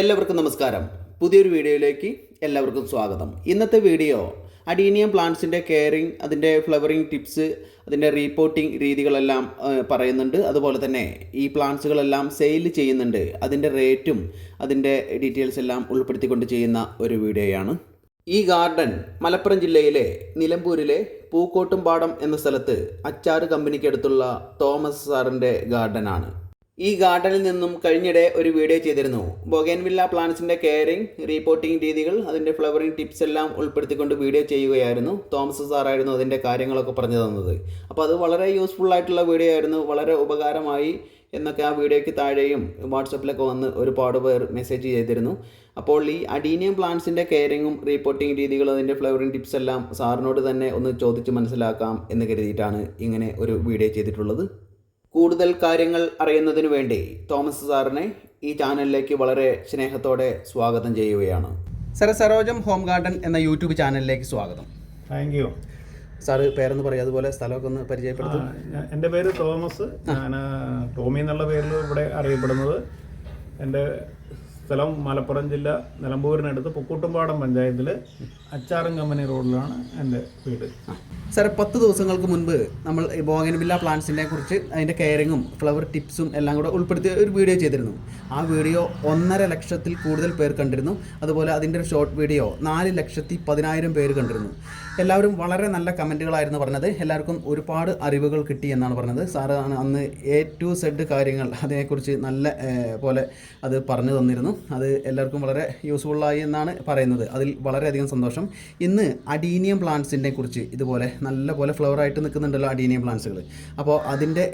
എല്ലാവർക്കും നമസ്കാരം. പുതിയൊരു വീഡിയോയിലേക്ക് എല്ലാവർക്കും സ്വാഗതം. ഇന്നത്തെ വീഡിയോ അഡീനിയം പ്ലാന്റ്സിന്റെ കെയറിങ് അതിന്റെ ഫ്ലവറിങ് ടിപ്സ് അതിന്റെ റീപ്പോർട്ടിംഗ് രീതികളെല്ലാം പറയുന്നുണ്ട്. അതുപോലെ തന്നെ ഈ പ്ലാന്റ്സുകളെല്ലാം സെയിൽ ചെയ്യുന്നുണ്ട്. അതിന്റെ റേറ്റും അതിന്റെ ഡീറ്റെയിൽസ് എല്ലാം ഉൾപ്പെടുത്തിക്കൊണ്ട് ചെയ്യുന്ന ഒരു വീഡിയോയാണ്. ഈ ഗാർഡൻ മലപ്പുറം ജില്ലയിലെ നിലമ്പൂരിലെ പൂക്കോട്ടുംപാടം എന്ന സ്ഥലത്ത് അച്ചാറ് കമ്പനിക്കടുത്തുള്ള തോമസ് സാറിന്റെ ഗാർഡനാണ് ഈ ഗാർഡനിൽ നിന്നും കഴിഞ്ഞിടെ ഒരു വീഡിയോ ചെയ്തിരുന്നു. ബൊഗേൻവില്ല പ്ലാന്റ്സിന്റെ കെയറിംഗ് റീപോർട്ടിംഗ് രീതികൾ അതിന്റെ ഫ്ലവറിംഗ് ടിപ്സ് എല്ലാം ഉൾപ്പെടുത്തിക്കൊണ്ട് വീഡിയോ ചെയ്യുകയായിരുന്നു. തോമസ് സാറായിരുന്നു അതിന്റെ കാര്യങ്ങളൊക്കെ പറഞ്ഞു തന്നത്. അപ്പോൾ അത് വളരെ യൂസ്ഫുൾ ആയിട്ടുള്ള വീഡിയോ ആയിരുന്നു. വളരെ ഉപകാരമായി എന്നൊക്കെ ആ വീഡിയോയ്ക്ക് താഴെയും വാട്സപ്പിലൊക്കെ വന്ന് ഒരുപാട് പേർ മെസ്സേജ് ചെയ്തിരുന്നു. അപ്പോൾ ഈ അഡീനിയം പ്ലാന്റ്സിന്റെ കെയറിങ്ങും റീപോർട്ടിംഗ് രീതികളും അതിന്റെ ഫ്ലവറിംഗ് ടിപ്സ് എല്ലാം സാറിനോട് തന്നെ ഒന്ന് ചോദിച്ച് മനസ്സിലാക്കാം എന്ന് കരുതിയിട്ടാണ് ഇങ്ങനെ ഒരു വീഡിയോ ചെയ്തിട്ടുള്ളത്. കൂടുതൽ കാര്യങ്ങൾ അറിയുന്നതിനു വേണ്ടി തോമസ് സാറിനെ ഈ ചാനലിലേക്ക് വളരെ സ്നേഹത്തോടെ സ്വാഗതം ചെയ്യുകയാണ്. സാറേ സരോജം ഹോം ഗാർഡൻ എന്ന യൂട്യൂബ് ചാനലിലേക്ക് സ്വാഗതം. താങ്ക് യു സാറ് പേരെന്ന് പറയും അതുപോലെ സ്ഥലമൊക്കെ ഒന്ന് പരിചയപ്പെടുത്തും. എന്റെ പേര് തോമസ്. ഞാൻ ടോമി എന്നുള്ള പേരിൽ ഇവിടെ അറിയപ്പെടുന്നത്. എന്റെ സ്ഥലം മലപ്പുറം ജില്ല നിലമ്പൂരിനടുത്ത് പുക്കൂട്ടുംപാടം പഞ്ചായത്തിൽ അച്ചാറൻ കമ്പനി റോഡിലാണ് എന്റെ വീട്. സാർ പത്ത് ദിവസങ്ങൾക്ക് മുൻപ് നമ്മൾ ബോഗൻവില്ല പ്ലാന്റ്സിനെ കുറിച്ച് അതിന്റെ കെയറിങ്ങും ഫ്ലവർ ടിപ്സും എല്ലാം കൂടെ ഉൾപ്പെടുത്തിയ ഒരു വീഡിയോ ചെയ്തിരുന്നു. ആ വീഡിയോ ഒന്നര ലക്ഷത്തിൽ കൂടുതൽ പേർ കണ്ടിരുന്നു. അതുപോലെ അതിന്റെ ഒരു ഷോർട്ട് വീഡിയോ നാല് ലക്ഷത്തി പതിനായിരം പേര് കണ്ടിരുന്നു. എല്ലാവരും വളരെ നല്ല കമന്റുകളായിരുന്നു പറഞ്ഞത്. എല്ലാവർക്കും ഒരുപാട് അറിവുകൾ കിട്ടി എന്നാണ് പറഞ്ഞത്. സാറ് അന്ന് എ ടു സെഡ് കാര്യങ്ങൾ അതിനെക്കുറിച്ച് നല്ല പോലെ അത് പറഞ്ഞു തന്നിരുന്നു. അത് എല്ലാവർക്കും വളരെ യൂസ്ഫുള്ളായി എന്നാണ് പറയുന്നത്. അതിൽ വളരെയധികം സന്തോഷം. ഇന്ന് അഡീനിയം പ്ലാന്റ്സിനെ കുറിച്ച് ഇതുപോലെ നല്ല പോലെ ഫ്ലവറായിട്ട് നിൽക്കുന്നുണ്ടല്ലോ അഡീനിയം പ്ലാന്റ്സുകൾ. അപ്പോൾ അതിന്റെ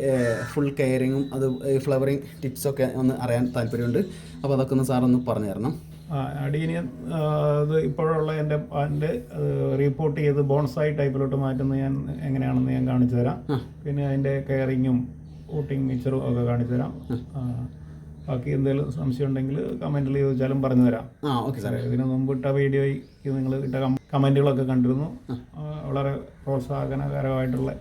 ഫുൾ കെയറിങ്ങും അത് ഫ്ലവറിങ് ടിപ്സൊക്കെ ഒന്ന് അറിയാൻ താല്പര്യമുണ്ട്. അപ്പോൾ അതൊക്കെ ഒന്ന് സാറൊന്ന് പറഞ്ഞു തരണം. അടീനിയൻ അത് ഇപ്പോഴുള്ള എന്റെ എന്റെ റിപ്പോർട്ട് ചെയ്ത് ബോൺസായി ടൈപ്പിലോട്ട് മാറ്റുന്നത് ഞാൻ എങ്ങനെയാണെന്ന് ഞാൻ കാണിച്ചു തരാം. പിന്നെ അതിന്റെ കെയറിങ്ങും ഊട്ടിങ് മിക്സറും ഒക്കെ കാണിച്ചു തരാം. ബാക്കി എന്തെങ്കിലും സംശയം ഉണ്ടെങ്കിൽ കമന്റിൽ ചോദിച്ചാലും പറഞ്ഞു തരാം. ആ ഓക്കെ സാറേ ഇതിനു മുമ്പ് ഇട്ട വീഡിയോയ്ക്ക് നിങ്ങൾ ഇട്ട കമന്റുകളൊക്കെ കണ്ടിരുന്നു. വളരെ പ്രോത്സാഹനകരമായിട്ടുള്ള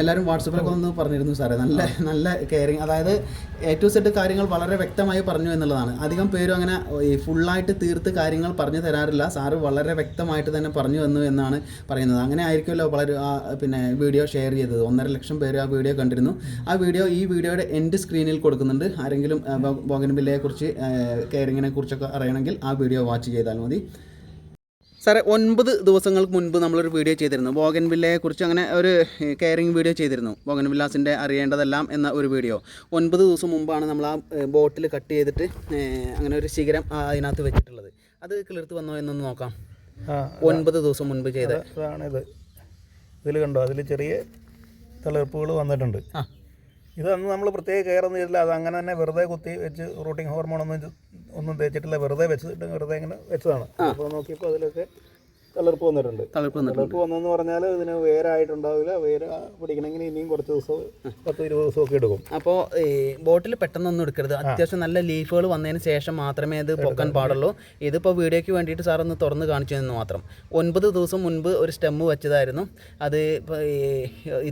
എല്ലാവരും വാട്സപ്പിലൊക്കെ ഒന്ന് പറഞ്ഞിരുന്നു സാറേ. നല്ല നല്ല കെയറിങ് അതായത് എ ടു സെഡ് കാര്യങ്ങൾ വളരെ വ്യക്തമായി പറഞ്ഞു എന്നുള്ളതാണ്. അധികം പേരും അങ്ങനെ ഈ ഫുള്ളായിട്ട് തീർത്ത് കാര്യങ്ങൾ പറഞ്ഞു തരാറില്ല. സാറ് വളരെ വ്യക്തമായിട്ട് തന്നെ പറഞ്ഞു തന്നു എന്നാണ് പറയുന്നത്. അങ്ങനെ ആയിരിക്കുമല്ലോ വളരെ ആ, പിന്നെ വീഡിയോ ഷെയർ ചെയ്തത്. ഒന്നര ലക്ഷം പേര് ആ വീഡിയോ കണ്ടിരുന്നു. ആ വീഡിയോ ഈ വീഡിയോയുടെ എൻഡ് സ്ക്രീനിൽ കൊടുക്കുന്നുണ്ട്. ആരെങ്കിലും ബോഗൻബില്ലയെ കുറിച്ച് കെയറിങ്ങിനെ കുറിച്ചൊക്കെ അറിയണമെങ്കിൽ ആ വീഡിയോ വാച്ച് ചെയ്താൽ മതി. സാറേ ഒൻപത് ദിവസങ്ങൾക്ക് മുൻപ് നമ്മളൊരു വീഡിയോ ചെയ്തിരുന്നു. ബോഗൻവില്ലയെ കുറിച്ച് അങ്ങനെ ഒരു കെയറിംഗ് വീഡിയോ ചെയ്തിരുന്നു. ബോഗൻവില്ലാസിന്റെ അറിയേണ്ടതെല്ലാം എന്ന ഒരു വീഡിയോ. ഒൻപത് ദിവസം മുമ്പാണ് നമ്മൾ ആ ബോട്ടിൽ കട്ട് ചെയ്തിട്ട് അങ്ങനെ ഒരു ശിഖരം അതിനകത്ത് വെച്ചിട്ടുള്ളത്. അത് കിളിർത്ത് വന്നോ എന്നൊന്ന് നോക്കാം. ഒൻപത് ദിവസം മുൻപ് ചെയ്ത അതാണിത് ഇതിൽ കണ്ടോ അതിൽ ചെറിയ തളിർപ്പുകൾ വന്നിട്ടുണ്ട്. ആ. ഇത് അന്ന് നമ്മൾ പ്രത്യേക കെയർ ഒന്നും ചെയ്തില്ല. അത് അങ്ങനെ തന്നെ വെറുതെ കുത്തി വെച്ച് റൂട്ടിങ് ഹോർമോൺ ഒന്നും ഒന്നും തേച്ചിട്ടില്ല. വെറുതെ വെച്ചിട്ട് വെറുതെ ഇങ്ങനെ വെച്ചതാണ്. അപ്പോൾ നോക്കിയപ്പോൾ അതിലൊക്കെ തളിർപ്പ് വന്നിട്ടുണ്ട്. തളിർപ്പ് വന്നെന്ന് പറഞ്ഞാൽ ഇതിന് വേരായിട്ടുണ്ടാവില്ല വേര് പിടിക്കണമെങ്കിൽ ഇനിയും കുറച്ച് ദിവസം പത്ത് ഇരുപത് ദിവസമൊക്കെ എടുക്കും. അപ്പോൾ ഈ ബോട്ടിൽ പെട്ടെന്നൊന്നും എടുക്കരുത്. അത്യാവശ്യം നല്ല ലീഫുകൾ വന്നതിന് ശേഷം മാത്രമേ ഇത് പൊക്കാൻ പാടുള്ളൂ. ഇതിപ്പോൾ വീഡിയോയ്ക്ക് വേണ്ടിയിട്ട് സാർ ഒന്ന് തുറന്ന് കാണിച്ചു എന്ന് മാത്രം. ഒൻപത് ദിവസം മുൻപ് ഒരു സ്റ്റെമ്മ് വെച്ചതായിരുന്നു. അത് ഇപ്പോൾ ഈ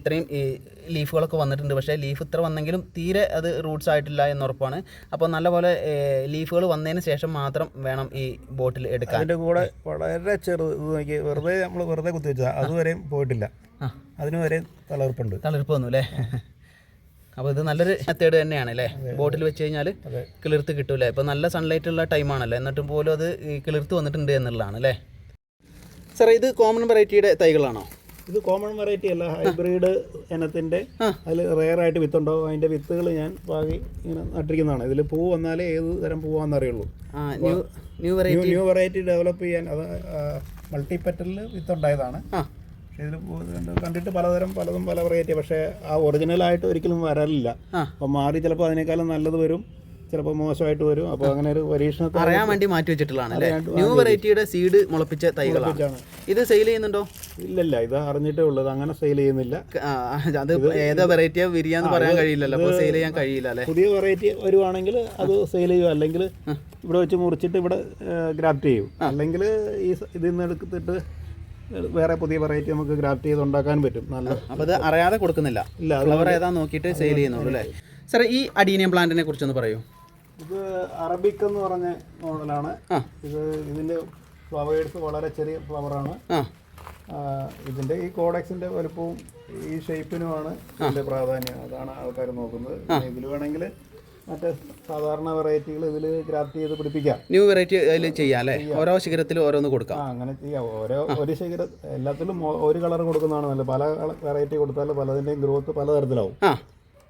ഇത്രയും ഈ ലീഫുകളൊക്കെ വന്നിട്ടുണ്ട്. പക്ഷേ ലീഫ് ഇത്ര വന്നെങ്കിലും തീരെ അത് റൂട്ട്സ് ആയിട്ടില്ല എന്ന് ഉറപ്പാണ്. അപ്പോൾ നല്ലപോലെ ലീഫുകൾ വന്നതിന് ശേഷം മാത്രം വേണം ഈ ബോട്ടിൽ എടുക്കാൻ. അതിന്റെ കൂടെ വളരെ ചെറുത് നോക്കി വെറുതെ നമ്മൾ വെറുതെ കുത്തി വെച്ചാൽ അതുവരെയും പോയിട്ടില്ല. അതിനുവരെയും അതിന് വരെ തളർപ്പുണ്ട്. തളർപ്പ് വന്നു അല്ലേ? അപ്പോൾ ഇത് നല്ലൊരു മെത്തേഡ് തന്നെയാണ് അല്ലേ? ബോട്ടിൽ വെച്ച് കഴിഞ്ഞാൽ. കിളിർത്ത് കിട്ടൂലേ? ഇപ്പോൾ നല്ല സൺലൈറ്റ് ഉള്ള ടൈമാണല്ലോ എന്നിട്ടും പോലും അത് കിളിർത്ത് വന്നിട്ടുണ്ട് എന്നുള്ളതാണ് അല്ലേ? സാറേ ഇത് കോമൺ വെറൈറ്റിയുടെ തൈകളാണോ? ഇത് കോമൺ വെറൈറ്റി അല്ല. ഹൈബ്രിഡ് ഇനത്തിന്റെ അതിൽ റെയർ ആയിട്ട് വിത്തുണ്ടോ അതിന്റെ വിത്തുകൾ ഞാൻ പാകി ഇങ്ങനെ നട്ടിരിക്കുന്നതാണ്. ഇതിൽ പൂ വന്നാലേ ഏത് തരം പൂവാന്ന് അറിയുള്ളൂ. ന്യൂ വെറൈറ്റി ഡെവലപ്പ് ചെയ്യാൻ അത് മൾട്ടിപ്പറ്റലിൽ വിത്തുണ്ടായതാണ്. ഇതിൽ കണ്ടിട്ട് പലതരം പലതും പല വെറൈറ്റി പക്ഷേ ആ ഒറിജിനലായിട്ട് ഒരിക്കലും വരാറില്ല അപ്പം അപ്പോൾ മാറി ചിലപ്പോൾ അതിനേക്കാളും നല്ലത് വരും. ചിലപ്പോൾ മോശമായിട്ട് വരും. അപ്പോൾ അങ്ങനെ ഒരു പരീക്ഷണത്തിൽ അറിയാൻ വേണ്ടി മാറ്റി വെച്ചിട്ടുള്ളതാണ് അല്ലേ? ന്യൂ വെറൈറ്റിയുടെ സീഡ് മുളപ്പിച്ച തൈകളാണ്. ഇത് സെയിൽ ചെയ്യുന്നുണ്ടോ? ഇല്ലല്ല ഇത് അറിഞ്ഞിട്ടേ ഉള്ളത് അങ്ങനെ സെയിൽ ചെയ്യുന്നില്ല. അത് ഏതാ വെറൈറ്റിയാ വിരിയാന്ന് പറയാൻ കഴിയില്ലല്ലോ. അപ്പോൾ സെയിൽ ചെയ്യാൻ കഴിയില്ല അല്ലേ? പുതിയ വെറൈറ്റി വരുവാണെങ്കിൽ അത് സെയിൽ ചെയ്യും അല്ലെങ്കിൽ ഇവിടെ വെച്ച് മുറിച്ചിട്ട് ഇവിടെ ഗ്രാഫ്റ്റ് ചെയ്യും. അല്ലെങ്കിൽ ഈ ഇതിൽ നിന്ന് എടുത്തിട്ട് വേറെ പുതിയ വെറൈറ്റി നമുക്ക് ഗ്രാഫ്റ്റ് ചെയ്ത് ഉണ്ടാക്കാൻ പറ്റും. നല്ല അപ്പോൾ അത് അറിയാതെ കൊടുക്കുന്നില്ല. ഇല്ല അവർ ഫ്ലവർ ഏതാ നോക്കിയിട്ട് സെയിൽ ചെയ്യുന്നുള്ളൂ അല്ലേ? സാറേ ഈ അഡീനിയം പ്ലാന്റിനെ കുറിച്ചൊന്ന് പറയൂ. ഇത് അറബിക് എന്ന് പറഞ്ഞ മോഡലാണ്. ഇത് ഇതിന്റെ ഫ്ലവേഴ്സ് വളരെ ചെറിയ ഫ്ലവറാണ് ഇതിന്റെ ഈ കോഡക്സിന്റെ വലുപ്പവും ഈ ഷേപ്പിനുമാണ് ഇതിന്റെ പ്രാധാന്യം. അതാണ് ആൾക്കാർ നോക്കുന്നത്. ഇതിൽ വേണമെങ്കിൽ മറ്റേ സാധാരണ വെറൈറ്റികൾ ഇതിൽ ക്രാഫ്റ്റ് ചെയ്ത് പിടിപ്പിക്കാം. ന്യൂ വെറൈറ്റി അതിൽ ചെയ്യാം അല്ലേ? ഓരോ ശിഖരത്തിലും ഓരോന്ന് കൊടുക്കാം. അങ്ങനെ ചെയ്യാം. ഓരോ ഒരു ശിഖര എല്ലാത്തിലും ഒരു കളർ കൊടുക്കുന്നതാണ് നല്ലത്. പല വെറൈറ്റി കൊടുത്താൽ പലതിന്റെയും ഗ്രോത്ത് പലതരത്തിലാവും. തരത്തിലാവും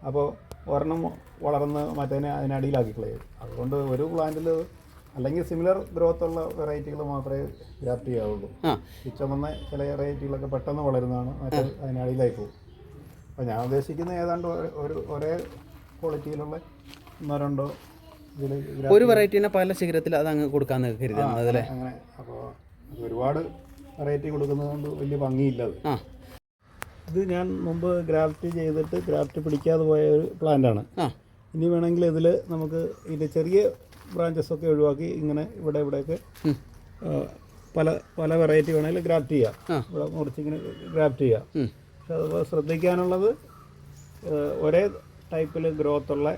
അപ്പോൾ ഒരെണ്ണം വളർന്ന് മറ്റേനെ അതിനടിയിലാക്കി കളയും അതുകൊണ്ട് ഒരു പ്ലാന്റിൽ അല്ലെങ്കിൽ സിമിലർ ഗ്രോത്ത് ഉള്ള വെറൈറ്റികൾ മാത്രമേ ഗ്രാഫ്റ്റ് ചെയ്യാവുള്ളൂ. വന്ന ചുമന്ന ചില വെറൈറ്റികളൊക്കെ പെട്ടെന്ന് വളരുന്നതാണ് മറ്റേ അതിനടിയിലായി പോകും. അപ്പോൾ ഞാൻ ഉദ്ദേശിക്കുന്ന ഏതാണ്ട് ഒരു- ഒരു ക്വാളിറ്റിയിലുള്ള ഒന്നോ രണ്ടോ ഒരു വെറൈറ്റിനെ പല ശിഖരത്തിൽ അത് അങ്ങ് കൊടുക്കാന്ന് കരുതുന്നത് അല്ലേ? അങ്ങനെ അപ്പോൾ ഒരുപാട് വെറൈറ്റി കൊടുക്കുന്നതുകൊണ്ട് വലിയ ഭംഗിയില്ല അത്. ആ. ഇത് ഞാൻ മുമ്പ് ഗ്രാഫ്റ്റ് ചെയ്തിട്ട് ഗ്രാഫ്റ്റ് പിടിക്കാതെ പോയ ഒരു പ്ലാന്റാണ് ഇനി വേണമെങ്കിൽ ഇതിൽ നമുക്ക് ഇതിന്റെ ചെറിയ ബ്രാഞ്ചസ് ഒക്കെ ഒഴിവാക്കി ഇങ്ങനെ ഇവിടെ ഇവിടെയൊക്കെ പല പല വെറൈറ്റി വേണമെങ്കിൽ ഗ്രാഫ്റ്റ് ചെയ്യാം. ഇവിടെ മുറിച്ചിങ്ങനെ ഗ്രാഫ്റ്റ് ചെയ്യാം. പക്ഷെ അതുപോലെ ശ്രദ്ധിക്കാനുള്ളത് ഒരേ ടൈപ്പിൽ ഗ്രോത്ത് ഉള്ള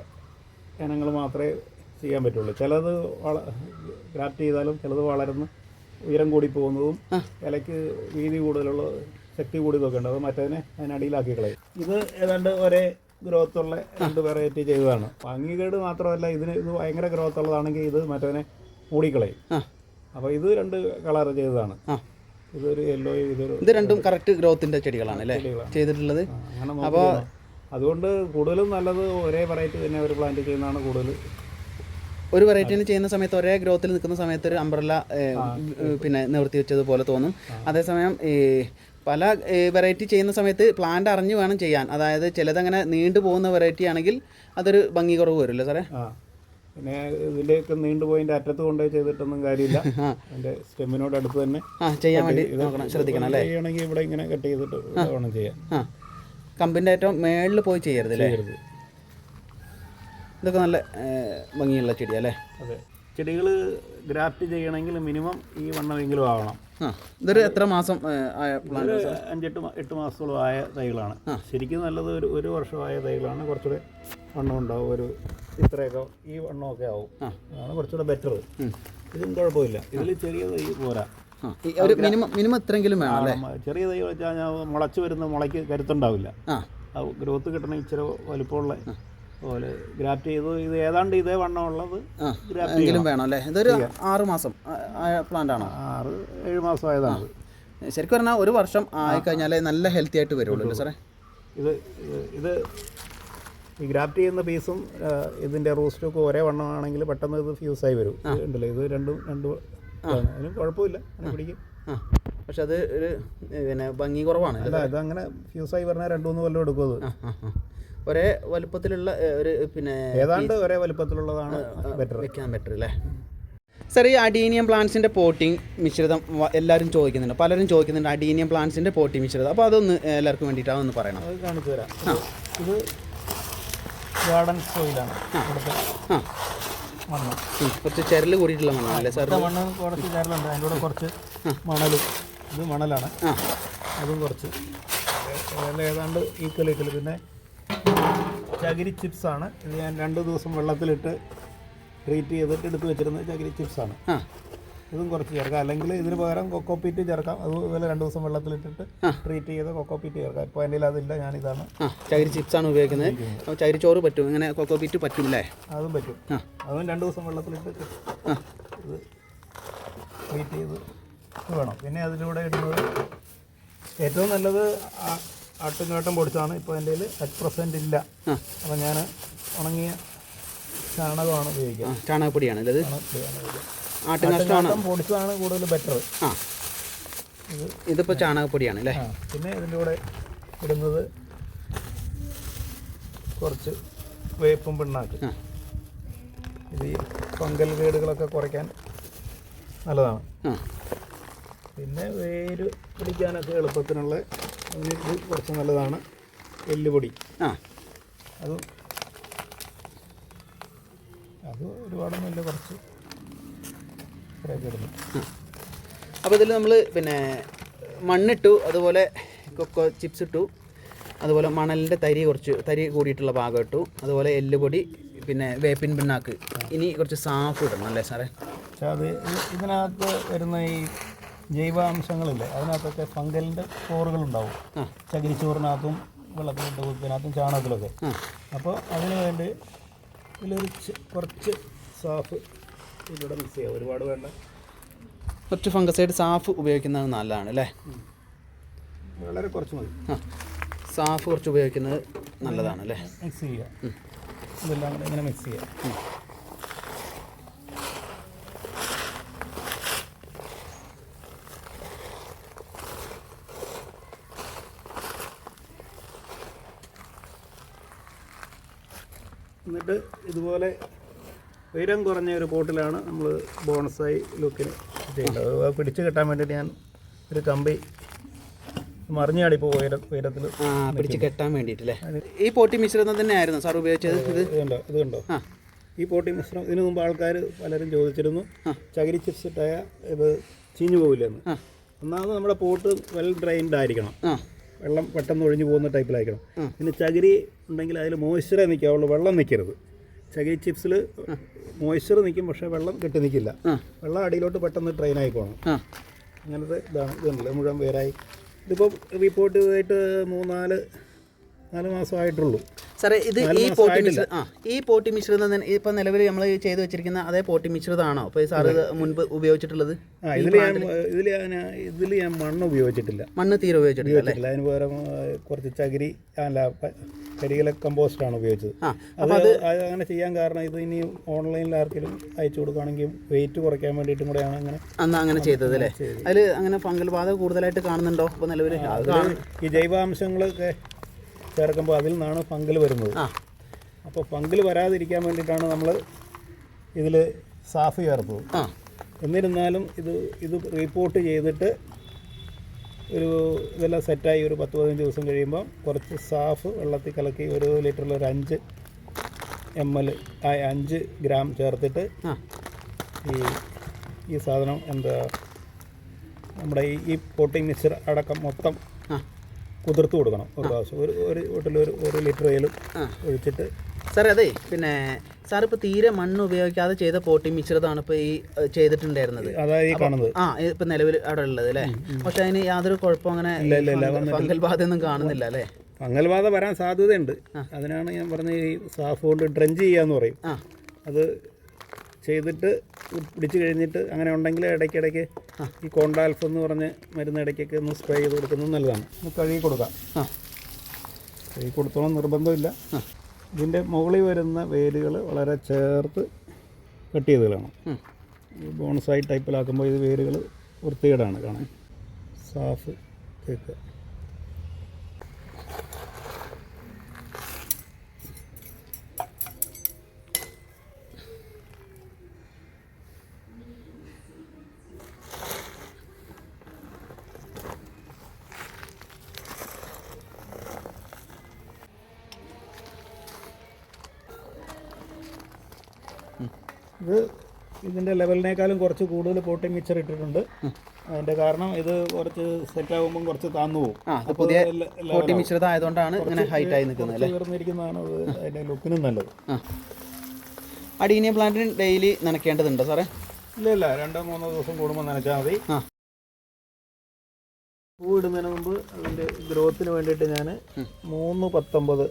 ഇനങ്ങൾ മാത്രമേ ചെയ്യാൻ പറ്റുള്ളൂ. ചിലത് വള ഗ്രാഫ്റ്റ് ചെയ്താലും ചിലത് വളർന്ന് ഉയരം കൂടി പോകുന്നതും ഇലയ്ക്ക് വീതി കൂടുതലുള്ള ശക്തി കൂടി നോക്കേണ്ടത് മറ്റതിനെ അതിനടിയിലാക്കി കളയും. ഇത് ഏതാണ്ട് ഒരേ ഗ്രോത്ത് ഉള്ള രണ്ട് വെറൈറ്റി ചെയ്തതാണ്. ഭംഗികേട് മാത്രമല്ല ഇതിന് ഇത് ഭയങ്കര ഗ്രോത്ത് ഉള്ളതാണെങ്കിൽ ഇത് മറ്റേതിനെ മൂടിക്കളയും അപ്പൊ അപ്പോൾ ഇത് രണ്ട് കളർ ചെയ്തതാണ്. ഇതൊരു യെല്ലോ ഇതൊരു ഇത് രണ്ടും കറക്റ്റ് ഗ്രോത്തിന്റെ ചെടികളാണ് അല്ലേ? ചെയ്തിട്ടുള്ളത്. അപ്പോൾ അതുകൊണ്ട് കൂടുതലും നല്ലത് ഒരേ വെറൈറ്റി തന്നെ ഒരു പ്ലാന്റ് ചെയ്യുന്നതാണ് കൂടുതൽ ഒരു വെറൈറ്റീനെ ചെയ്യുന്ന സമയത്ത് ഒരേ ഗ്രോത്തിൽ നിൽക്കുന്ന സമയത്ത് ഒരു അംബ്രല്ല പിന്നെ നിവർത്തി വെച്ചതുപോലെ തോന്നും. അതേസമയം ഈ പല വെറൈറ്റി ചെയ്യുന്ന സമയത്ത് പ്ലാന്റ് അറിഞ്ഞു വേണം ചെയ്യാൻ. അതായത് ചിലതങ്ങനെ നീണ്ടു പോകുന്ന വെറൈറ്റി ആണെങ്കിൽ അതൊരു ഭംഗി കുറവ് വരുമല്ലോ സാറേ? പിന്നെ ഇതിലേക്ക് നീണ്ടു പോയിന്റെ അറ്റത്ത് കൊണ്ടുപോയി ചെയ്തിട്ടൊന്നും കാര്യമില്ല. അതിന്റെ സ്റ്റെമ്മിനോട് അടുത്ത് തന്നെ ആ ചെയ്യാൻ വേണ്ടി ശ്രദ്ധിക്കണം അല്ലേ? ചെയ്യണമെങ്കിൽ ഇവിടെ ഇങ്ങനെ കട്ട് ചെയ്തിട്ട് വേണം ചെയ്യാൻ. കമ്പിന്റെ ഏറ്റവും മേളിൽ പോയി ചെയ്യരുത് അല്ലേ? ഇതൊക്കെ നല്ല ഭംഗിയുള്ള ചെടിയാ അല്ലേ? അതെ. ചെടികൾ ഗ്രാഫ്റ്റ് ചെയ്യണമെങ്കിൽ മിനിമം ഈ വണ്ണമെങ്കിലും ആവണം. ഇതൊരു എത്ര മാസം ആയ അഞ്ചെട്ട് എട്ട് മാസത്തോളം ആയ തൈകളാണ്. ശരിക്കും നല്ലത് ഒരു ഒരു വർഷമായ തൈകളാണ്. കുറച്ചുകൂടെ വണ്ണം ഉണ്ടാവും. ഒരു ഇത്രയൊക്കെ ഈ വണ്ണമൊക്കെ ആവും. അതാണ് കുറച്ചുകൂടെ ബെറ്റർ ഇതും കുഴപ്പമില്ല. ഇതിൽ ചെറിയ തൈ പോരാ. ഒരു മിനിമം മിനിമം വേണം ചെറിയ തൈ വെച്ചാൽ ഞാൻ മുളച്ച് വരുന്ന മുളയ്ക്ക് കരുത്തുണ്ടാവില്ല. ഗ്രോത്ത് കിട്ടണ ഇച്ചിരി വലുപ്പമുള്ള പോലെ ഗ്രാഫ്റ്റ് ചെയ്തു. ഇത് ഏതാണ്ട് ഇതേ വണ്ണമുള്ളത് ഉള്ളത് എങ്കിലും വേണം അല്ലേ? ഇതൊരു ആറ് മാസം പ്ലാന്റ് ആണോ? ആറ് ഏഴ് മാസം ആയതാണ്. ശരിക്കും പറഞ്ഞാൽ ഒരു വർഷം ആയി കഴിഞ്ഞാലേ നല്ല ഹെൽത്തി ആയിട്ട് വരുള്ളൂ സാറേ? ഇത് ഇത് ഈ ഗ്രാഫ്റ്റ് ചെയ്യുന്ന പീസും ഇതിന്റെ റൂസ്റ്റൊക്കെ ഒരേ വണ്ണമാണെങ്കിൽ പെട്ടെന്ന് ഇത് ഫ്യൂസ് ആയി വരും. ഉണ്ടല്ലോ? ഇത് രണ്ടും രണ്ടും അതിനും കുഴപ്പമില്ല. അതിനെ പിടിക്കും. പക്ഷെ അത് ഒരു പിന്നെ ഭംഗി കുറവാണ് അല്ല ഇത് അങ്ങനെ ഫ്യൂസായി പറഞ്ഞാൽ രണ്ടു മൂന്ന് കൊല്ലം എടുക്കും അത്. ഒരേ വലുപ്പത്തിലുള്ള ഒരു പിന്നെ ഏതാണ്ട് ഒരേ വലുപ്പത്തിലുള്ളതാണ് ബെറ്റർ വെക്കാൻ ബെറ്റർ അല്ലേ സാർ ഈ അഡീനിയം പ്ലാന്റ്സിന്റെ പോട്ടിംഗ് മിശ്രിതം എല്ലാവരും ചോദിക്കുന്നുണ്ട്. പലരും ചോദിക്കുന്നുണ്ട് അഡീനിയം പ്ലാന്റ്സിന്റെ പോട്ടിംഗ് മിശ്രിതം. അപ്പോൾ അതൊന്ന് എല്ലാവർക്കും വേണ്ടിയിട്ട് അതൊന്ന് പറയണം. അത് കാണിച്ചു തരാം. ഇത് ഗാർഡൻ സോയിലാണ് ആ. മണ്ണ്. കുറച്ച് ചെരൽ കൂടിയിട്ടുള്ള മണ്ണല്ലേ സാർ? മണ്ണ് കുറച്ച് ചേരലുണ്ട്. അതിന്റെ കൂടെ കുറച്ച് മണലും. ഇത് മണലാണ്. അതും കുറച്ച്. ഏതാണ്ട് ഈക്വൽ ഈക്വൽ പിന്നെ ചകിരി ചിപ്സാണ് ഇത് ഞാൻ രണ്ട് ദിവസം വെള്ളത്തിലിട്ട് ട്രീറ്റ് ചെയ്തിട്ട് എടുത്ത് വെച്ചിരുന്ന ചകിരി ചിപ്സാണ് ആണ്. ഇതും കുറച്ച് ചേർക്കാം. അല്ലെങ്കിൽ ഇതിന് പകരം കൊക്കോ പീറ്റ് ചേർക്കാം. അതുപോലെ രണ്ട് ദിവസം വെള്ളത്തിലിട്ടിട്ട് ട്രീറ്റ് ചെയ്ത് കൊക്കോ പീറ്റ് ചേർക്കാം. ഇപ്പോൾ എന്റെ അതില്ല ഞാനിതാണ് ചകിരി ചിപ്സാണ് ഉപയോഗിക്കുന്നത്. അപ്പോൾ ചകിരി ചോറ് പറ്റും. ഇങ്ങനെ കൊക്കോ പീറ്റ് പറ്റും അല്ലേ അതും പറ്റും. അതും രണ്ട് ദിവസം വെള്ളത്തിലിട്ട് ഇത് ട്രീറ്റ് ചെയ്ത് വേണം. പിന്നെ അതിലൂടെ ഇടുന്നത് ഏറ്റവും നല്ലത് ആ- ആട്ടുംകാട്ടം പൊടിച്ചാണ് ഇപ്പോൾ എന്റെ കയ്യിൽ അറ്റ് പ്രസന്റ് ഇല്ല. അപ്പം അപ്പോൾ ഞാൻ ഉണങ്ങിയ ചാണകമാണ് ഉപയോഗിക്കുക. ചാണകപ്പൊടിയാണ് ഇത് പൊടിച്ചതാണ് കൂടുതൽ ബെറ്റർ ആ. ഇതിപ്പോൾ ചാണകപ്പൊടിയാണ് അല്ലേ? പിന്നെ ഇതിന്റെ കൂടെ ഇടുന്നത് കുറച്ച് വേപ്പും പിണ്ണാക്ക്. ഇത് ഈ ഫംഗൽ വീടുകളൊക്കെ കുറയ്ക്കാൻ നല്ലതാണ്. പിന്നെ വേര് പിടിക്കാനൊക്കെ എളുപ്പത്തിനുള്ള അതിന് ഇത് കുറച്ച് നല്ലതാണ് എല്ലുപൊടി. ആ. അത് അത് ഒരുപാടൊന്നുമില്ല കുറച്ച് ഇത്രയൊക്കെ ഇടുന്നു. അപ്പോൾ ഇതിൽ നമ്മൾ പിന്നെ മണ്ണിട്ടു അതുപോലെ കൊക്കോ ചിപ്സ് ഇട്ടു അതുപോലെ മണലിന്റെ തരി കുറച്ച് തരി കൂടിയിട്ടുള്ള ഭാഗം ഇട്ടു അതുപോലെ എല്ലുപൊടി പിന്നെ വേപ്പിൻ പിണ്ണാക്ക്. ഇനി കുറച്ച് സാഫ് ഇടണം അല്ലേ സാറേ? പക്ഷെ അത് ഇതിനകത്ത് വരുന്ന ഈ ജൈവാംശങ്ങളില്ലേ? അതിനകത്തൊക്കെ ഫംഗലിന്റെ ഉണ്ടാവും ചകിരിച്ചോറിനകത്തും വെള്ളത്തിലിട്ട് കുപ്പിനകത്തും ചാണകത്തിലൊക്കെ. അപ്പോൾ അതിന് വേണ്ടി ഇതിലൊരു കുറച്ച് സാഫ് ഇതിലൂടെ മിക്സ് ചെയ്യാം. ഒരുപാട് വേണ്ട. കുറച്ച് ഫംഗസൈഡ് സാഫ് ഉപയോഗിക്കുന്നത് നല്ലതാണ് അല്ലേ? വളരെ കുറച്ച് മതി. ആ. സാഫ് കുറച്ച് ഉപയോഗിക്കുന്നത് നല്ലതാണ് അല്ലേ? മിക്സ് ചെയ്യുക ഇതെല്ലാം കൂടെ ഇങ്ങനെ മിക്സ് ചെയ്യുക എന്നിട്ട് ഇതുപോലെ ഉയരം കുറഞ്ഞ ഒരു പോട്ടിലാണ് നമ്മൾ ബോണസായി ലുക്കിന് ചെയ്യേണ്ടത് അത് പിടിച്ച് കെട്ടാൻ വേണ്ടിയിട്ട് ഞാൻ ഒരു കമ്പി മറിഞ്ഞാടിപ്പോൾ ഉയരം ഉയരത്തിൽ പിടിച്ച് കെട്ടാൻ വേണ്ടിയിട്ടല്ലേ? ഈ പോട്ടി മിശ്രിതം തന്നെയായിരുന്നു സാർ ഉപയോഗിച്ചത് ഇത് ഇത്? കണ്ടോ ഇത് കണ്ടോ ആ. ഈ പോട്ടി മിശ്രം ഇതിനു മുമ്പ് ആൾക്കാർ പലരും ചോദിച്ചിരുന്നു ചകിരി ചിപ്സിട്ടായ ഇത് ചീഞ്ഞു പോകില്ലെന്ന് ഒന്നാമത് നമ്മുടെ പോട്ട് വെൽ ഡ്രെയിൻഡ് ആയിരിക്കണം. വെള്ളം പെട്ടെന്ന് ഒഴിഞ്ഞു പോകുന്ന ടൈപ്പിലായിരിക്കണം. പിന്നെ ചകിരി ഉണ്ടെങ്കിൽ അതിൽ മോയ്സ്ചറേ നിൽക്കാവുള്ളൂ വെള്ളം നിൽക്കരുത്. ചകിരി ചിപ്സിൽ മോയ്സ്ചർ നിൽക്കും പക്ഷേ വെള്ളം കെട്ടി നിൽക്കില്ല വെള്ളം അടിയിലോട്ട് പെട്ടെന്ന് ട്രെയിൻ ആയി പോകണം അങ്ങനത്തെ ഇതാണ് ഇതുണ്ടല്ലോ മുഴുവൻ പേരായി ഇതിപ്പോൾ റിപ്പോർട്ട് ചെയ്തിട്ട് മൂന്നാൽ നാല് മാസമായിട്ടുള്ളൂ. സാറേ ഇത് ഈ പോട്ടി മിശ്രിത ആ ഈ പോട്ടി മിശ്രിതം ഇപ്പം നിലവിൽ നമ്മൾ ചെയ്ത് വെച്ചിരിക്കുന്ന അതേ പോട്ടി മിശ്രിതമാണോ? അപ്പോൾ സാർ ഇത് മുൻപ് ഉപയോഗിച്ചിട്ടുള്ളത്? ഇതിൽ ഞാൻ ഇതിൽ ഞാൻ ഇതിൽ ഞാൻ മണ്ണ് ഉപയോഗിച്ചിട്ടില്ല. മണ്ണ് തീരെ ഉപയോഗിച്ചിട്ടില്ല അതിന് പകരം കുറച്ച് ചകിരി അല്ല പ- കമ്പോസ്റ്റ് ആണ് ഉപയോഗിച്ചത്. അപ്പോൾ അത് അത് അങ്ങനെ ചെയ്യാൻ കാരണം ഇത് ഇനി ഓൺലൈനിൽ ആർക്കെങ്കിലും അയച്ചു കൊടുക്കുകയാണെങ്കിൽ വെയിറ്റ് കുറയ്ക്കാൻ വേണ്ടിയിട്ടും കൂടെയാണ് അങ്ങനെ അന്ന് അങ്ങനെ ചെയ്തത് അല്ലേ? അതിൽ അങ്ങനെ ഫംഗൽ ബാധ കൂടുതലായിട്ട് കാണുന്നുണ്ടോ ഇപ്പോൾ നിലവിൽ ഈ ജൈവാംശങ്ങളൊക്കെ ചേർക്കുമ്പോൾ അതിൽ നിന്നാണ് ഫംഗൽ വരുന്നത്. അപ്പോൾ ഫംഗൽ വരാതിരിക്കാൻ വേണ്ടിയിട്ടാണ് നമ്മൾ ഇതിൽ സാഫ് ചേർത്തത്. എന്നിരുന്നാലും ഇത് ഇത് റിപ്പോർട്ട് ചെയ്തിട്ട് ഒരു ഇതെല്ലാം സെറ്റായി ഒരു പത്ത് പതിനഞ്ച് ദിവസം കഴിയുമ്പോൾ കുറച്ച് സാഫ് വെള്ളത്തിൽ കലക്കി ഒരു ലിറ്ററിൽ ഒരു അഞ്ച് എം എൽ അഞ്ച് ഗ്രാം ചേർത്തിട്ട് ഈ ഈ സാധനം എന്താ നമ്മുടെ ഈ പോട്ടിംഗ് മിക്സർ അടക്കം മൊത്തം കുതിർത്ത് കൊടുക്കണം ഒരു പ്രാവശ്യം ഒരു ഒരു വീട്ടിൽ ഒരു ഒരു ലിറ്റർ ഓയിലും ഒഴിച്ചിട്ട്. സാറേ അതെ പിന്നെ സാർ ഇപ്പോൾ തീരെ മണ്ണ് ഉപയോഗിക്കാതെ ചെയ്ത പോട്ടി മിശ്രിതമാണ് ഇപ്പോൾ ഈ ചെയ്തിട്ടുണ്ടായിരുന്നത്. അതായത് ഈ കാണുന്നത്. ആ ഇപ്പം നിലവിൽ അവിടെ ഉള്ളത് അല്ലേ? പക്ഷേ അതിന് യാതൊരു കുഴപ്പം അങ്ങനെ ഫംഗൽ ബാധയൊന്നും കാണുന്നില്ല അല്ലേ? മംഗൽബാധ വരാൻ സാധ്യതയുണ്ട്. അതിനാണ് ഞാൻ പറഞ്ഞ ഈ സാഫ് കൊണ്ട് ഡ്രഞ്ച് ചെയ്യാന്ന് പറയും. ആ. അത് ചെയ്തിട്ട് പിടിച്ച് കഴിഞ്ഞിട്ട് അങ്ങനെ ഉണ്ടെങ്കിൽ ഇടയ്ക്കിടയ്ക്ക് ഈ കോണ്ടാൽഫ് എന്ന് പറഞ്ഞ് മരുന്ന് ഇടയ്ക്കൊക്കെ ഒന്ന് സ്പ്രേ ചെയ്ത് കൊടുക്കുന്നത് നല്ലതാണ്. ഒന്ന് കഴുകി കൊടുക്കാം. ആ. കഴുകി കൊടുത്തോളം നിർബന്ധമില്ല. ഇതിന്റെ മുകളിൽ വരുന്ന വേരുകൾ വളരെ ചേർത്ത് കട്ട് ചെയ്ത് കാണാം ബോണസായി ടൈപ്പിലാക്കുമ്പോൾ ഇത് വേരുകൾ വൃത്തികേടാണ് കാണാൻ. സാഫ് തേക്കുക ഇതിന്റെ ലെവലിനേക്കാളും കുറച്ച് കൂടുതൽ പോട്ടി മിക്സർ ഇട്ടിട്ടുണ്ട്. അതിന്റെ കാരണം ഇത് കുറച്ച് സെറ്റ് ആകുമ്പോൾ കുറച്ച് താന്നു പോകും. പുതിയ ആയതുകൊണ്ടാണ് ഇങ്ങനെ ഹൈറ്റ് ആയി നിൽക്കുന്നത് അല്ലേ? ഉയർന്നിരിക്കുന്നതാണ് അത് അതിന്റെ ലുക്കിനും നല്ലത്. അടീനിയ പ്ലാന്റിന് ഡെയിലി നനയ്ക്കേണ്ടതുണ്ടോ സാറേ? ഇല്ല ഇല്ല. രണ്ടോ മൂന്നോ ദിവസം കൂടുമ്പോൾ നനച്ചാൽ മതി. പൂ ഇടുന്നതിന് മുമ്പ് അതിന്റെ ഗ്രോത്തിന് വേണ്ടിയിട്ട് ഞാൻ മൂന്ന് പത്തൊമ്പത്.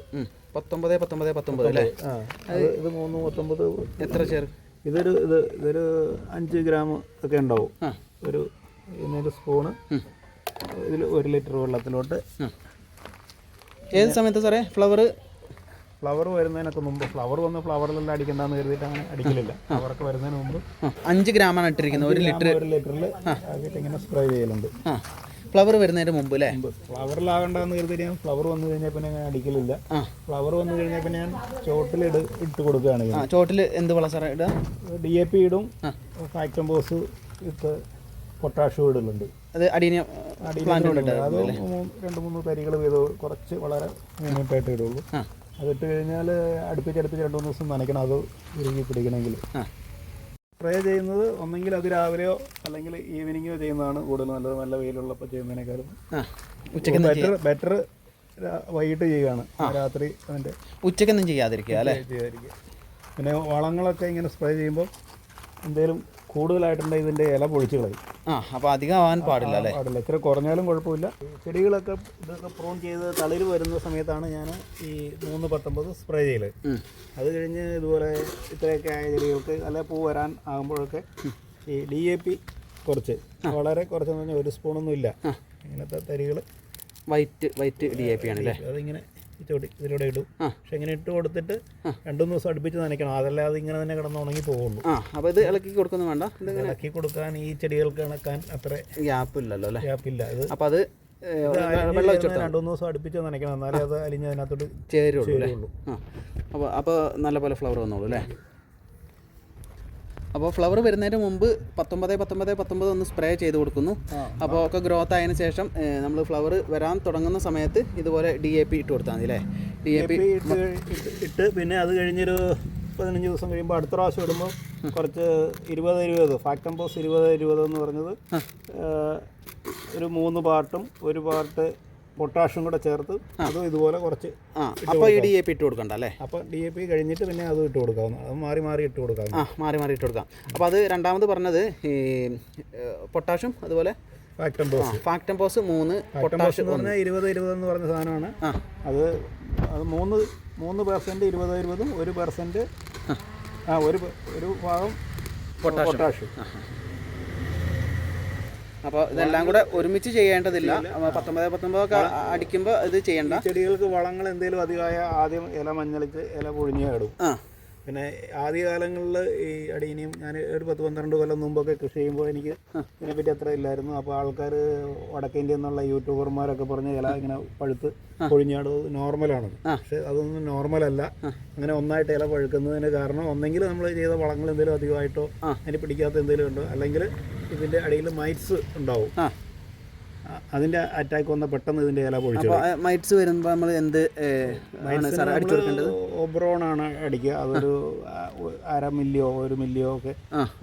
പത്തൊമ്പത് പത്തൊമ്പത് പത്തൊമ്പത് അല്ലേ? ഇത് മൂന്ന് പത്തൊമ്പത് എത്ര ചേർ? ഇതൊരു ഇത് ഇതൊരു അഞ്ച് ഗ്രാം ഒക്കെ ഉണ്ടാവും. ഒരു ഇതിനൊരു സ്പൂണ്. ഇതിൽ ഒരു ലിറ്റർ വെള്ളത്തിലോട്ട്. ഏത് സമയത്ത് സാറേ ഫ്ലവർ ഫ്ലവർ വരുന്നതിനൊക്കെ മുമ്പ് ഫ്ലവർ വന്ന് ഫ്ലവറിലെല്ലാം അടിക്കണ്ടെന്ന് കരുതിയിട്ട് അങ്ങനെ അടിക്കലില്ല. ഫ്ലവറൊക്കെ വരുന്നതിന് മുമ്പ് അഞ്ച് ഗ്രാമാണ് ഇട്ടിരിക്കുന്നത്. ഒരു ലിറ്റർ ഒരു ലിറ്ററിൽ ഇങ്ങനെ സ്പ്രേ ചെയ്യലുണ്ട്. ഫ്ലവർ വരുന്നതിന് മുമ്പ് അല്ലേ ഫ്ലവറിലാകണ്ടെന്ന് കരുതി ഞാൻ ഫ്ലവർ വന്നു കഴിഞ്ഞാൽ പിന്നെ ഞാൻ അടിക്കലില്ല. ഫ്ലവർ വന്നു കഴിഞ്ഞാൽ പിന്നെ ഞാൻ ചോട്ടിൽ ഇട ഇട്ട് കൊടുക്കുകയാണ് ആ ചോട്ടിൽ എന്ത് വളം സാറേ ഇടുക ഡി എ പി ഇടും. ഫാക്ടംബോസ് ഇട്ട് പൊട്ടാഷ്യം ഇടലുണ്ട്. അത് അടിയ അത് രണ്ട് മൂന്ന് തരികൾ വീതം കുറച്ച് വളരെ മിനിമമായിട്ട് ഇടുള്ളൂ. അതിട്ട് കഴിഞ്ഞാൽ അടുപ്പിച്ചടുപ്പിച്ച് രണ്ട് മൂന്ന് ദിവസം നനയ്ക്കണം. അത് ഉരുകി പിടിക്കണമെങ്കിൽ. ആ. സ്പ്രേ ചെയ്യുന്നത് ഒന്നെങ്കിൽ അത് രാവിലെയോ അല്ലെങ്കിൽ ഈവനിങ്ങോ ചെയ്യുന്നതാണ് കൂടുതൽ നല്ലത്. നല്ല വെയിലുള്ളപ്പോൾ ചെയ്യുന്നതിനേക്കാളും. ഉച്ചയ്ക്ക് ബെറ്റർ ബെറ്റർ വൈകിട്ട് ചെയ്യുകയാണ്. രാത്രി അതിന്റെ ഉച്ചയ്ക്കൊന്നും ചെയ്യാതിരിക്കുക അല്ലേ? പിന്നെ വളങ്ങളൊക്കെ ഇങ്ങനെ സ്പ്രേ ചെയ്യുമ്പോൾ എന്തെങ്കിലും കൂടുതലായിട്ടുണ്ടെങ്കിൽ ഇതിന്റെ ഇല പൊഴിച്ചു കളയും. ആ അപ്പോൾ അധികം ആവാൻ പാടില്ല അല്ലേ? പാടില്ല. ഇത്ര കുറഞ്ഞാലും കുഴപ്പമില്ല. ചെടികളൊക്കെ ഇതൊക്കെ പ്രോൺ ചെയ്ത് തളിര് വരുന്ന സമയത്താണ് ഞാൻ ഈ മൂന്ന് പത്തൊമ്പത് സ്പ്രേ ചെയ്യൽ. ഉം. അത് കഴിഞ്ഞ് ഇതുപോലെ ഇത്രയൊക്കെ ആയ ചെടികൾക്ക് അല്ലെ പൂ വരാൻ ആകുമ്പോഴൊക്കെ ഈ ഡി എ പി കുറച്ച്. വളരെ കുറച്ചെന്ന് പറഞ്ഞാൽ ഒരു സ്പൂണൊന്നും ഇല്ല. ഇങ്ങനത്തെ തരികൾ white white D A P ആണല്ലേ? അതിങ്ങനെ ഈ ചോട്ടി ഇതിലൂടെ ഇടും. പക്ഷെ ഇങ്ങനെ ഇട്ട് കൊടുത്തിട്ട് രണ്ടു മൂന്ന് ദിവസം അടുപ്പിച്ച് നനയ്ക്കണം. അതല്ലാതെ ഇങ്ങനെ തന്നെ കിടന്ന് ഉണങ്ങി പോകുള്ളൂ. അപ്പോൾ ഇത് ഇളക്കി കൊടുക്കുന്നു വേണ്ട. ഇളക്കി കൊടുക്കാൻ ഈ ചെടികൾക്ക് ഇണക്കാൻ അത്ര ഗ്യാപ്പ് ഇല്ലല്ലോ അല്ലേ? ഗ്യാപ്പില്ല. ഇത് അപ്പോൾ അത് വെള്ളം രണ്ടു മൂന്ന് ദിവസം അടുപ്പിച്ച് നനയ്ക്കണം. എന്നാലേ അത് അലിഞ്ഞ് അതിനകത്തോട്ട് ചേരുള്ളൂ അപ്പോൾ അപ്പോൾ നല്ല ഫ്ലവർ വന്നോളൂ അല്ലേ? അപ്പോൾ ഫ്ലവർ വരുന്നതിന് മുമ്പ് പത്തൊമ്പത് പത്തൊമ്പത് പത്തൊമ്പത് ഒന്ന് സ്പ്രേ ചെയ്ത് കൊടുക്കുന്നു. അപ്പോൾ ഒക്കെ ഗ്രോത്ത് ആയതിനു ശേഷം നമ്മൾ ഫ്ലവർ വരാൻ തുടങ്ങുന്ന സമയത്ത് ഇതുപോലെ ഡി എ പി ഇട്ട് കൊടുത്താൽ മതി അല്ലേ ഡി എ പി ഇട്ട് പിന്നെ അത് കഴിഞ്ഞൊരു പതിനഞ്ച് ദിവസം കഴിയുമ്പോൾ അടുത്ത പ്രാവശ്യം ഇടുമ്പോൾ കുറച്ച് ഇരുപത് ഇരുപത് ഫാക്ടംപോസ് ഇരുപത് ഇരുപത് എന്ന് പറഞ്ഞത് ഒരു മൂന്ന് പാർട്ടും ഒരു പാർട്ട് പൊട്ടാഷും കൂടെ ചേർത്ത് അതും ഇതുപോലെ കുറച്ച് ആ അപ്പോൾ ഈ ഡി എ പി ഇട്ട് കൊടുക്കണ്ട അല്ലേ? അപ്പോൾ ഡി എ പി കഴിഞ്ഞിട്ട് പിന്നെ അത് ഇട്ട് കൊടുക്കാവുന്ന അത് മാറി മാറി ഇട്ട് കൊടുക്കാം. ആ മാറി മാറി ഇട്ട് കൊടുക്കാം. അപ്പോൾ അത് രണ്ടാമത് പറഞ്ഞത് ഈ പൊട്ടാഷും അതുപോലെ ഫാക്ടംപോസ് മൂന്ന് പറഞ്ഞാൽ ഇരുപത് ഇരുപത് എന്ന് പറഞ്ഞ സാധനമാണ്. അത് അത് മൂന്ന് മൂന്ന് പെർസെന്റ് ഇരുപത് ഇരുപതും ഒരു പെർസെന്റ് ആ. ഒരു ഒരു ഭാഗം പൊട്ടാഷ് അപ്പോൾ ഇതെല്ലാം കൂടെ ഒരുമിച്ച് ചെയ്യേണ്ടതില്ല. പത്തൊമ്പത് പത്തൊമ്പത് ഒക്കെ അടിക്കുമ്പോൾ ഇത് ചെയ്യണ്ട. ചെടികൾക്ക് വളങ്ങൾ എന്തെങ്കിലും അധികമായ ആദ്യം ഇല മഞ്ഞളിച്ച് ഇല പൊഴിഞ്ഞ് ഇടും. ആ. പിന്നെ ആദ്യകാലങ്ങളിൽ ഈ അടീനിയും ഞാൻ ഒരു പത്ത് പന്ത്രണ്ട് കൊല്ലം മുമ്പൊക്കെ കൃഷി ചെയ്യുമ്പോൾ എനിക്ക് ഇതിനെപ്പറ്റി അത്ര ഇല്ലായിരുന്നു. അപ്പോൾ ആൾക്കാർ വടക്കേ ഇന്ത്യയിൽ നിന്നുള്ള യൂട്യൂബർമാരൊക്കെ പറഞ്ഞ ഇല ഇങ്ങനെ പഴുത്ത് പൊഴിഞ്ഞാടുന്നത് നോർമലാണ് പക്ഷെ അതൊന്നും നോർമലല്ല. അങ്ങനെ ഒന്നായിട്ട് ഇല പഴുക്കുന്നതിന് കാരണം ഒന്നെങ്കിൽ നമ്മൾ ചെയ്ത വളങ്ങൾ എന്തെങ്കിലും അധികമായിട്ടോ അതിന് പിടിക്കാത്ത എന്തെങ്കിലും ഉണ്ടോ? അല്ലെങ്കിൽ ഇതിന്റെ അടിയിൽ മൈറ്റ്സ് ഉണ്ടാവും. ആ. അതിന്റെ അറ്റാക്ക് വന്ന പെട്ടെന്ന് ഇതിന്റെ ഇല പൊഴിച്ചു മൈറ്റ്സ് വരുമ്പോൾ നമ്മൾ എന്ത് ഒബ്രോൺ ആണ് അടിക്കുക. അതൊരു അര മില്ലിയോ ഒരു മില്ലിയോ ഒക്കെ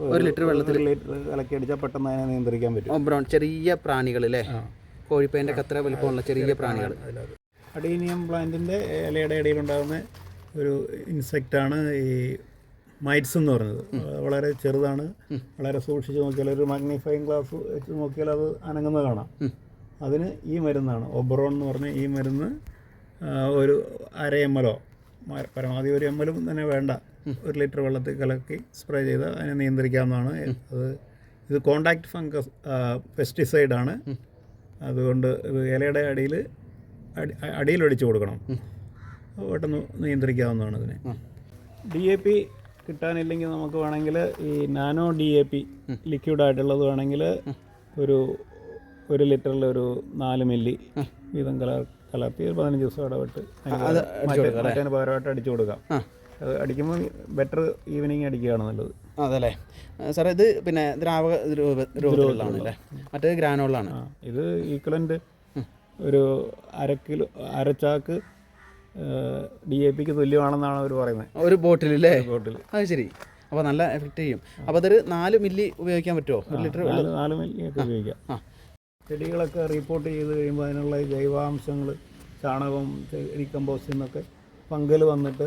ഒരു ലിറ്റർ വെള്ളത്തിൽ ലിറ്റർ കലക്കി അടിച്ചാൽ പെട്ടെന്ന് അതിനെ നിയന്ത്രിക്കാൻ പറ്റും. ഒബ്രോൺ ചെറിയ പ്രാണികൾ അല്ലേ കോഴിപ്പേന്റെ കത്ര വലുപ്പമുള്ള ചെറിയ പ്രാണികൾ അഡീനിയം പ്ലാന്റിന്റെ ഇലയുടെ ഇടയിലുണ്ടാകുന്ന ഒരു ഇൻസെക്റ്റാണ് ഈ മൈറ്റ്സ് എന്ന് പറയുന്നത് വളരെ ചെറുതാണ്. വളരെ സൂക്ഷിച്ച് നോക്കിയാൽ ഒരു മാഗ്നിഫൈങ് ഗ്ലാസ് വെച്ച് നോക്കിയാൽ അത് അനങ്ങുന്നത് കാണാം. അതിന് ഈ മരുന്നാണ്. ഒബറോൺ എന്ന് പറഞ്ഞ ഈ മരുന്ന് ഒരു അര എം എല്ലോ പരമാവധി ഒരു എം എല്ലും തന്നെ വേണ്ട. ഒരു ലിറ്റർ വെള്ളത്തിൽ കലക്കി സ്പ്രേ ചെയ്ത് അതിനെ നിയന്ത്രിക്കാവുന്നതാണ്. അത് ഇത് കോണ്ടാക്ട് ഫംഗസ് പെസ്റ്റിസൈഡാണ് അതുകൊണ്ട് ഇലയുടെ അടിയിൽ അടി അടിയിൽ ഒഴിച്ചു കൊടുക്കണം. പെട്ടെന്ന് നിയന്ത്രിക്കാവുന്നതാണ് ഇതിനെ ഡി എ പി കിട്ടാനില്ലെങ്കിൽ നമുക്ക് വേണമെങ്കിൽ ഈ nano D A P liquid ആയിട്ടുള്ളത് വേണമെങ്കിൽ ഒരു ഒരു ലിറ്ററിൽ ഒരു നാല് മില്ലി വീതം കല കലർത്തി ഒരു പതിനഞ്ച് ദിവസം ഇടപെട്ട് മാറ്റാൻ പകരമായിട്ട് അടിച്ചു കൊടുക്കാം. അത് അടിക്കുമ്പോൾ ബെറ്റർ ഈവനിങ് അടിക്കുകയാണ് നല്ലത്. അതല്ലേ? സാർ ഇത് പിന്നെ ദ്രാവക രൂപത്തിലുള്ളതാണല്ലേ മറ്റേത് ഗ്രാനോളാണ്. ഇത് ഈക്വലന്റ് ഒരു അര കിലോ അരച്ചാക്ക് ഡി എ പിക്ക് തുല്യമാണെന്നാണ് അവർ പറയുന്നത്. ഒരു ബോട്ടിൽ അല്ലേ ബോട്ടിൽ. അത് ശരി. അപ്പോൾ നല്ല എഫക്റ്റ് ചെയ്യും. അപ്പോൾ അതൊരു നാല് മില്ലി ഉപയോഗിക്കാൻ പറ്റുമോ ഒരു ലിറ്റർ നാല് മില്ലി ഒക്കെ ഉപയോഗിക്കാം. ചെടികളൊക്കെ റിപ്പോർട്ട് ചെയ്ത് കഴിയുമ്പോൾ അതിനുള്ള ജൈവാംശങ്ങൾ ചാണകം ഡീകമ്പോസ്റ്റ് എന്നൊക്കെ ഫംഗൽ വന്നിട്ട്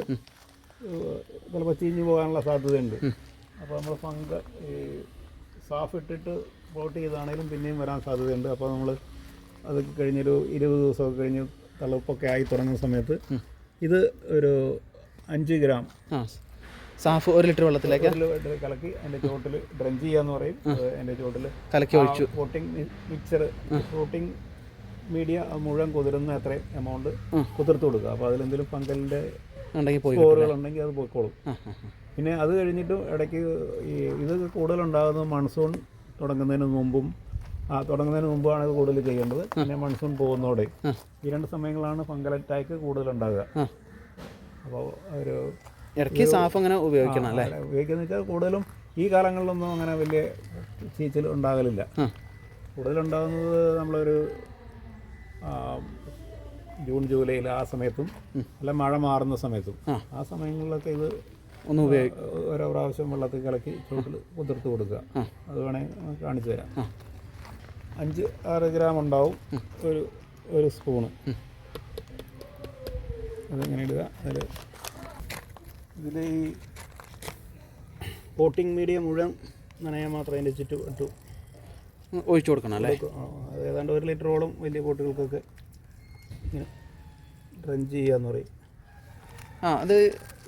ചിലപ്പോൾ ചീഞ്ഞു പോകാനുള്ള സാധ്യതയുണ്ട്. അപ്പോൾ നമ്മൾ ഫംഗ ഈ സാഫ് ഇട്ടിട്ട് പ്ലോട്ട് ചെയ്താണെങ്കിലും പിന്നെയും വരാൻ സാധ്യതയുണ്ട്. അപ്പോൾ നമ്മൾ അത് കഴിഞ്ഞൊരു ഇരുപത് ദിവസമൊക്കെ കഴിഞ്ഞ് തളുപ്പൊക്കെ ആയി തുടങ്ങുന്ന സമയത്ത് ഇത് ഒരു അഞ്ച് ഗ്രാം സാഫ് ഒരു ലിറ്റർ വെള്ളത്തിലേക്ക്? ലിറ്റർ കലക്കി അതിന്റെ ചോട്ടിൽ ഡ്രഞ്ച് ചെയ്യാന്ന് പറയും. അത് അതിന്റെ ചോട്ടിൽ കലക്കി ഒഴിച്ചു. കോട്ടിംഗ് മിക്സർ കോട്ടിംഗ് മീഡിയ മുഴുവൻ കുതിരുന്ന അത്രയും എമൗണ്ട് കുതിർത്ത് കൊടുക്കുക. അപ്പോൾ അതിലെന്തെങ്കിലും ഫംഗലിന്റെ സ്കോറുകൾ ഉണ്ടെങ്കിൽ അത് പോയിക്കോളും. പിന്നെ അത് കഴിഞ്ഞിട്ടും ഇടയ്ക്ക് ഈ ഇത് കൂടുതലുണ്ടാകുന്നത് മൺസൂൺ തുടങ്ങുന്നതിന് മുമ്പും തുടങ്ങുന്നതിന് മുമ്പാണ് ഇത് കൂടുതൽ ചെയ്യേണ്ടത്. പിന്നെ മൺസൂൺ പോകുന്നതോടെ. ഈ രണ്ട് സമയങ്ങളാണ് ഫംഗൽ അറ്റാക്ക് കൂടുതൽ ഉണ്ടാകുക അപ്പോൾ ഒരു ഇടയ്ക്ക് സാഫ് അങ്ങനെ ഉപയോഗിക്കണം അല്ലേ? ഉപയോഗിക്കുന്ന ഉപയോഗിക്കുന്നത് വെച്ചാൽ കൂടുതലും ഈ കാലങ്ങളിലൊന്നും അങ്ങനെ വലിയ ചീച്ചൽ ഉണ്ടാകലില്ല. കൂടുതലുണ്ടാകുന്നത് നമ്മളൊരു ജൂൺ ജൂലൈയിൽ ആ സമയത്തും അല്ല മഴ മാറുന്ന സമയത്തും. ആ. സമയങ്ങളിലൊക്കെ ഇത് ഒന്ന് ഉപയോഗിക്കും ഓരോ പ്രാവശ്യം വെള്ളത്തിൽ കലക്കി ചൂട്ടിൽ കുതിർത്ത് കൊടുക്കുക. അത് വേണമെങ്കിൽ കാണിച്ചു തരാം. അഞ്ച് ആറ് ഗ്രാം ഉണ്ടാവും. ഒരു ഒരു സ്പൂണ്. അതിങ്ങനെ ഇടുക. അതിൽ ഇതിൽ ഈ കോട്ടിംഗ് മീഡിയം മുഴുവൻ നനയാൻ മാത്രം അതിന്റെ ചുറ്റും ഇട്ടു. ഒഴിച്ചു കൊടുക്കണം അല്ലേ? ഏതാണ്ട് ഒരു ലിറ്ററോളം വലിയ ബോട്ടുകൾക്കൊക്കെ ഇങ്ങനെ ഡ്രഞ്ച് ചെയ്യാന്ന് പറയും. ആ അത്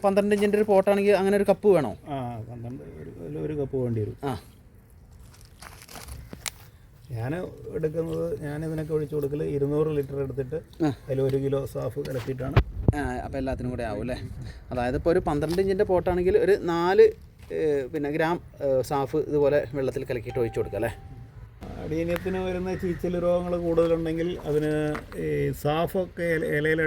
പന്ത്രണ്ട് ഇഞ്ചിന്റെ ഒരു പോട്ടാണെങ്കിൽ അങ്ങനെ ഒരു കപ്പ് വേണോ? ആ പന്ത്രണ്ട് ഒരു കപ്പ് വേണ്ടി വരും. ആ. ഞാൻ എടുക്കുന്നത് ഞാൻ ഇതിനൊക്കെ ഒഴിച്ചു കൊടുക്കൽ ഇരുന്നൂറ് ലിറ്റർ എടുത്തിട്ട്. അതിൽ ഒരു കിലോ സാഫ് കലക്കിയിട്ടാണ്. അപ്പോൾ എല്ലാത്തിനും കൂടെ ആവും അല്ലേ? അതായത് ഇപ്പോൾ ഒരു പന്ത്രണ്ട് ഇഞ്ചിന്റെ പോട്ടാണെങ്കിൽ ഒരു നാല് പിന്നെ ഗ്രാം സാഫ് ഇതുപോലെ വെള്ളത്തിൽ കലക്കിയിട്ട് ഒഴിച്ചു കൊടുക്കുക അല്ലേ? അടിയനത്തിന് വരുന്ന ചീച്ചൽ രോഗങ്ങൾ കൂടുതലുണ്ടെങ്കിൽ അതിന് ഈ സാഫൊക്കെ ഇലയിൽ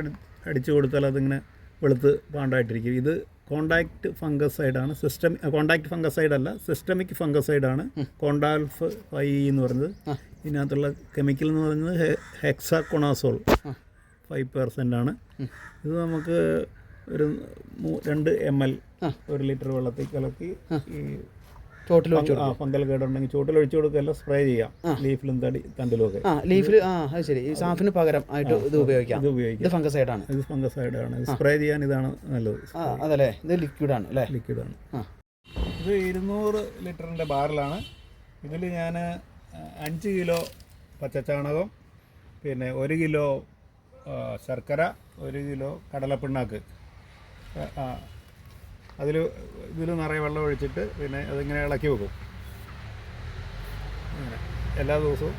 അടിച്ചു കൊടുത്താൽ അതിങ്ങനെ വെളുത്ത് പാണ്ടായിട്ടിരിക്കും. ഇത് കോണ്ടാക്ട് ഫംഗസൈഡാണ്. സിസ്റ്റം കോണ്ടാക്ട് ഫംഗസൈഡ് അല്ല സിസ്റ്റമിക് ഫംഗസൈഡാണ്. കോണ്ടാൽഫ് ഫൈ എന്ന് പറയുന്നത്. ഇതിനകത്തുള്ള കെമിക്കൽ എന്ന് പറയുന്നത് ഹെക്സാകൊണാസോൾ. ഫൈവ് പെർസെന്റ് ആണ്. ഇത് നമുക്ക് ഒരു രണ്ട് എം എൽ ഒരു ലിറ്റർ വെള്ളത്തിൽ കലക്കി ഈ ഫംഗൽ കേടുണ്ടെങ്കിൽ ചുവട്ടിൽ ഒഴിച്ചു കൊടുക്കുകയല്ല സ്പ്രേ ചെയ്യാം. ലീഫിലും തടി തണ്ടിലും ഒക്കെ ലീഫിൽ ആ അത് ശരി. സാഫിന് പകരം ആയിട്ട് ഇത് ഉപയോഗിക്കാം. ഇത് ഉപയോഗിക്കാം. ഇത് ഫംഗസൈഡാണ് ഇത് ഫംഗസൈഡ് ആണ് സ്പ്രേ ചെയ്യാൻ ഇതാണ് നല്ലത്. അതല്ലേ? ഇത് ലിക്വിഡാണ് അല്ലേ? ലിക്വിഡാണ് ആ. ഇത് ഇരുന്നൂറ് ലിറ്ററിന്റെ ബാരലാണ് ഇതിൽ ഞാൻ അഞ്ച് കിലോ പച്ചച്ചാണകം പിന്നെ ഒരു കിലോ ശർക്കര ഒരു കിലോ കടലപ്പിണ്ണാക്ക്. അതിൽ ഇതിൽ നിറയെ വെള്ളം ഒഴിച്ചിട്ട് പിന്നെ അതിങ്ങനെ ഇളക്കി വെക്കും. അങ്ങനെ എല്ലാ ദിവസവും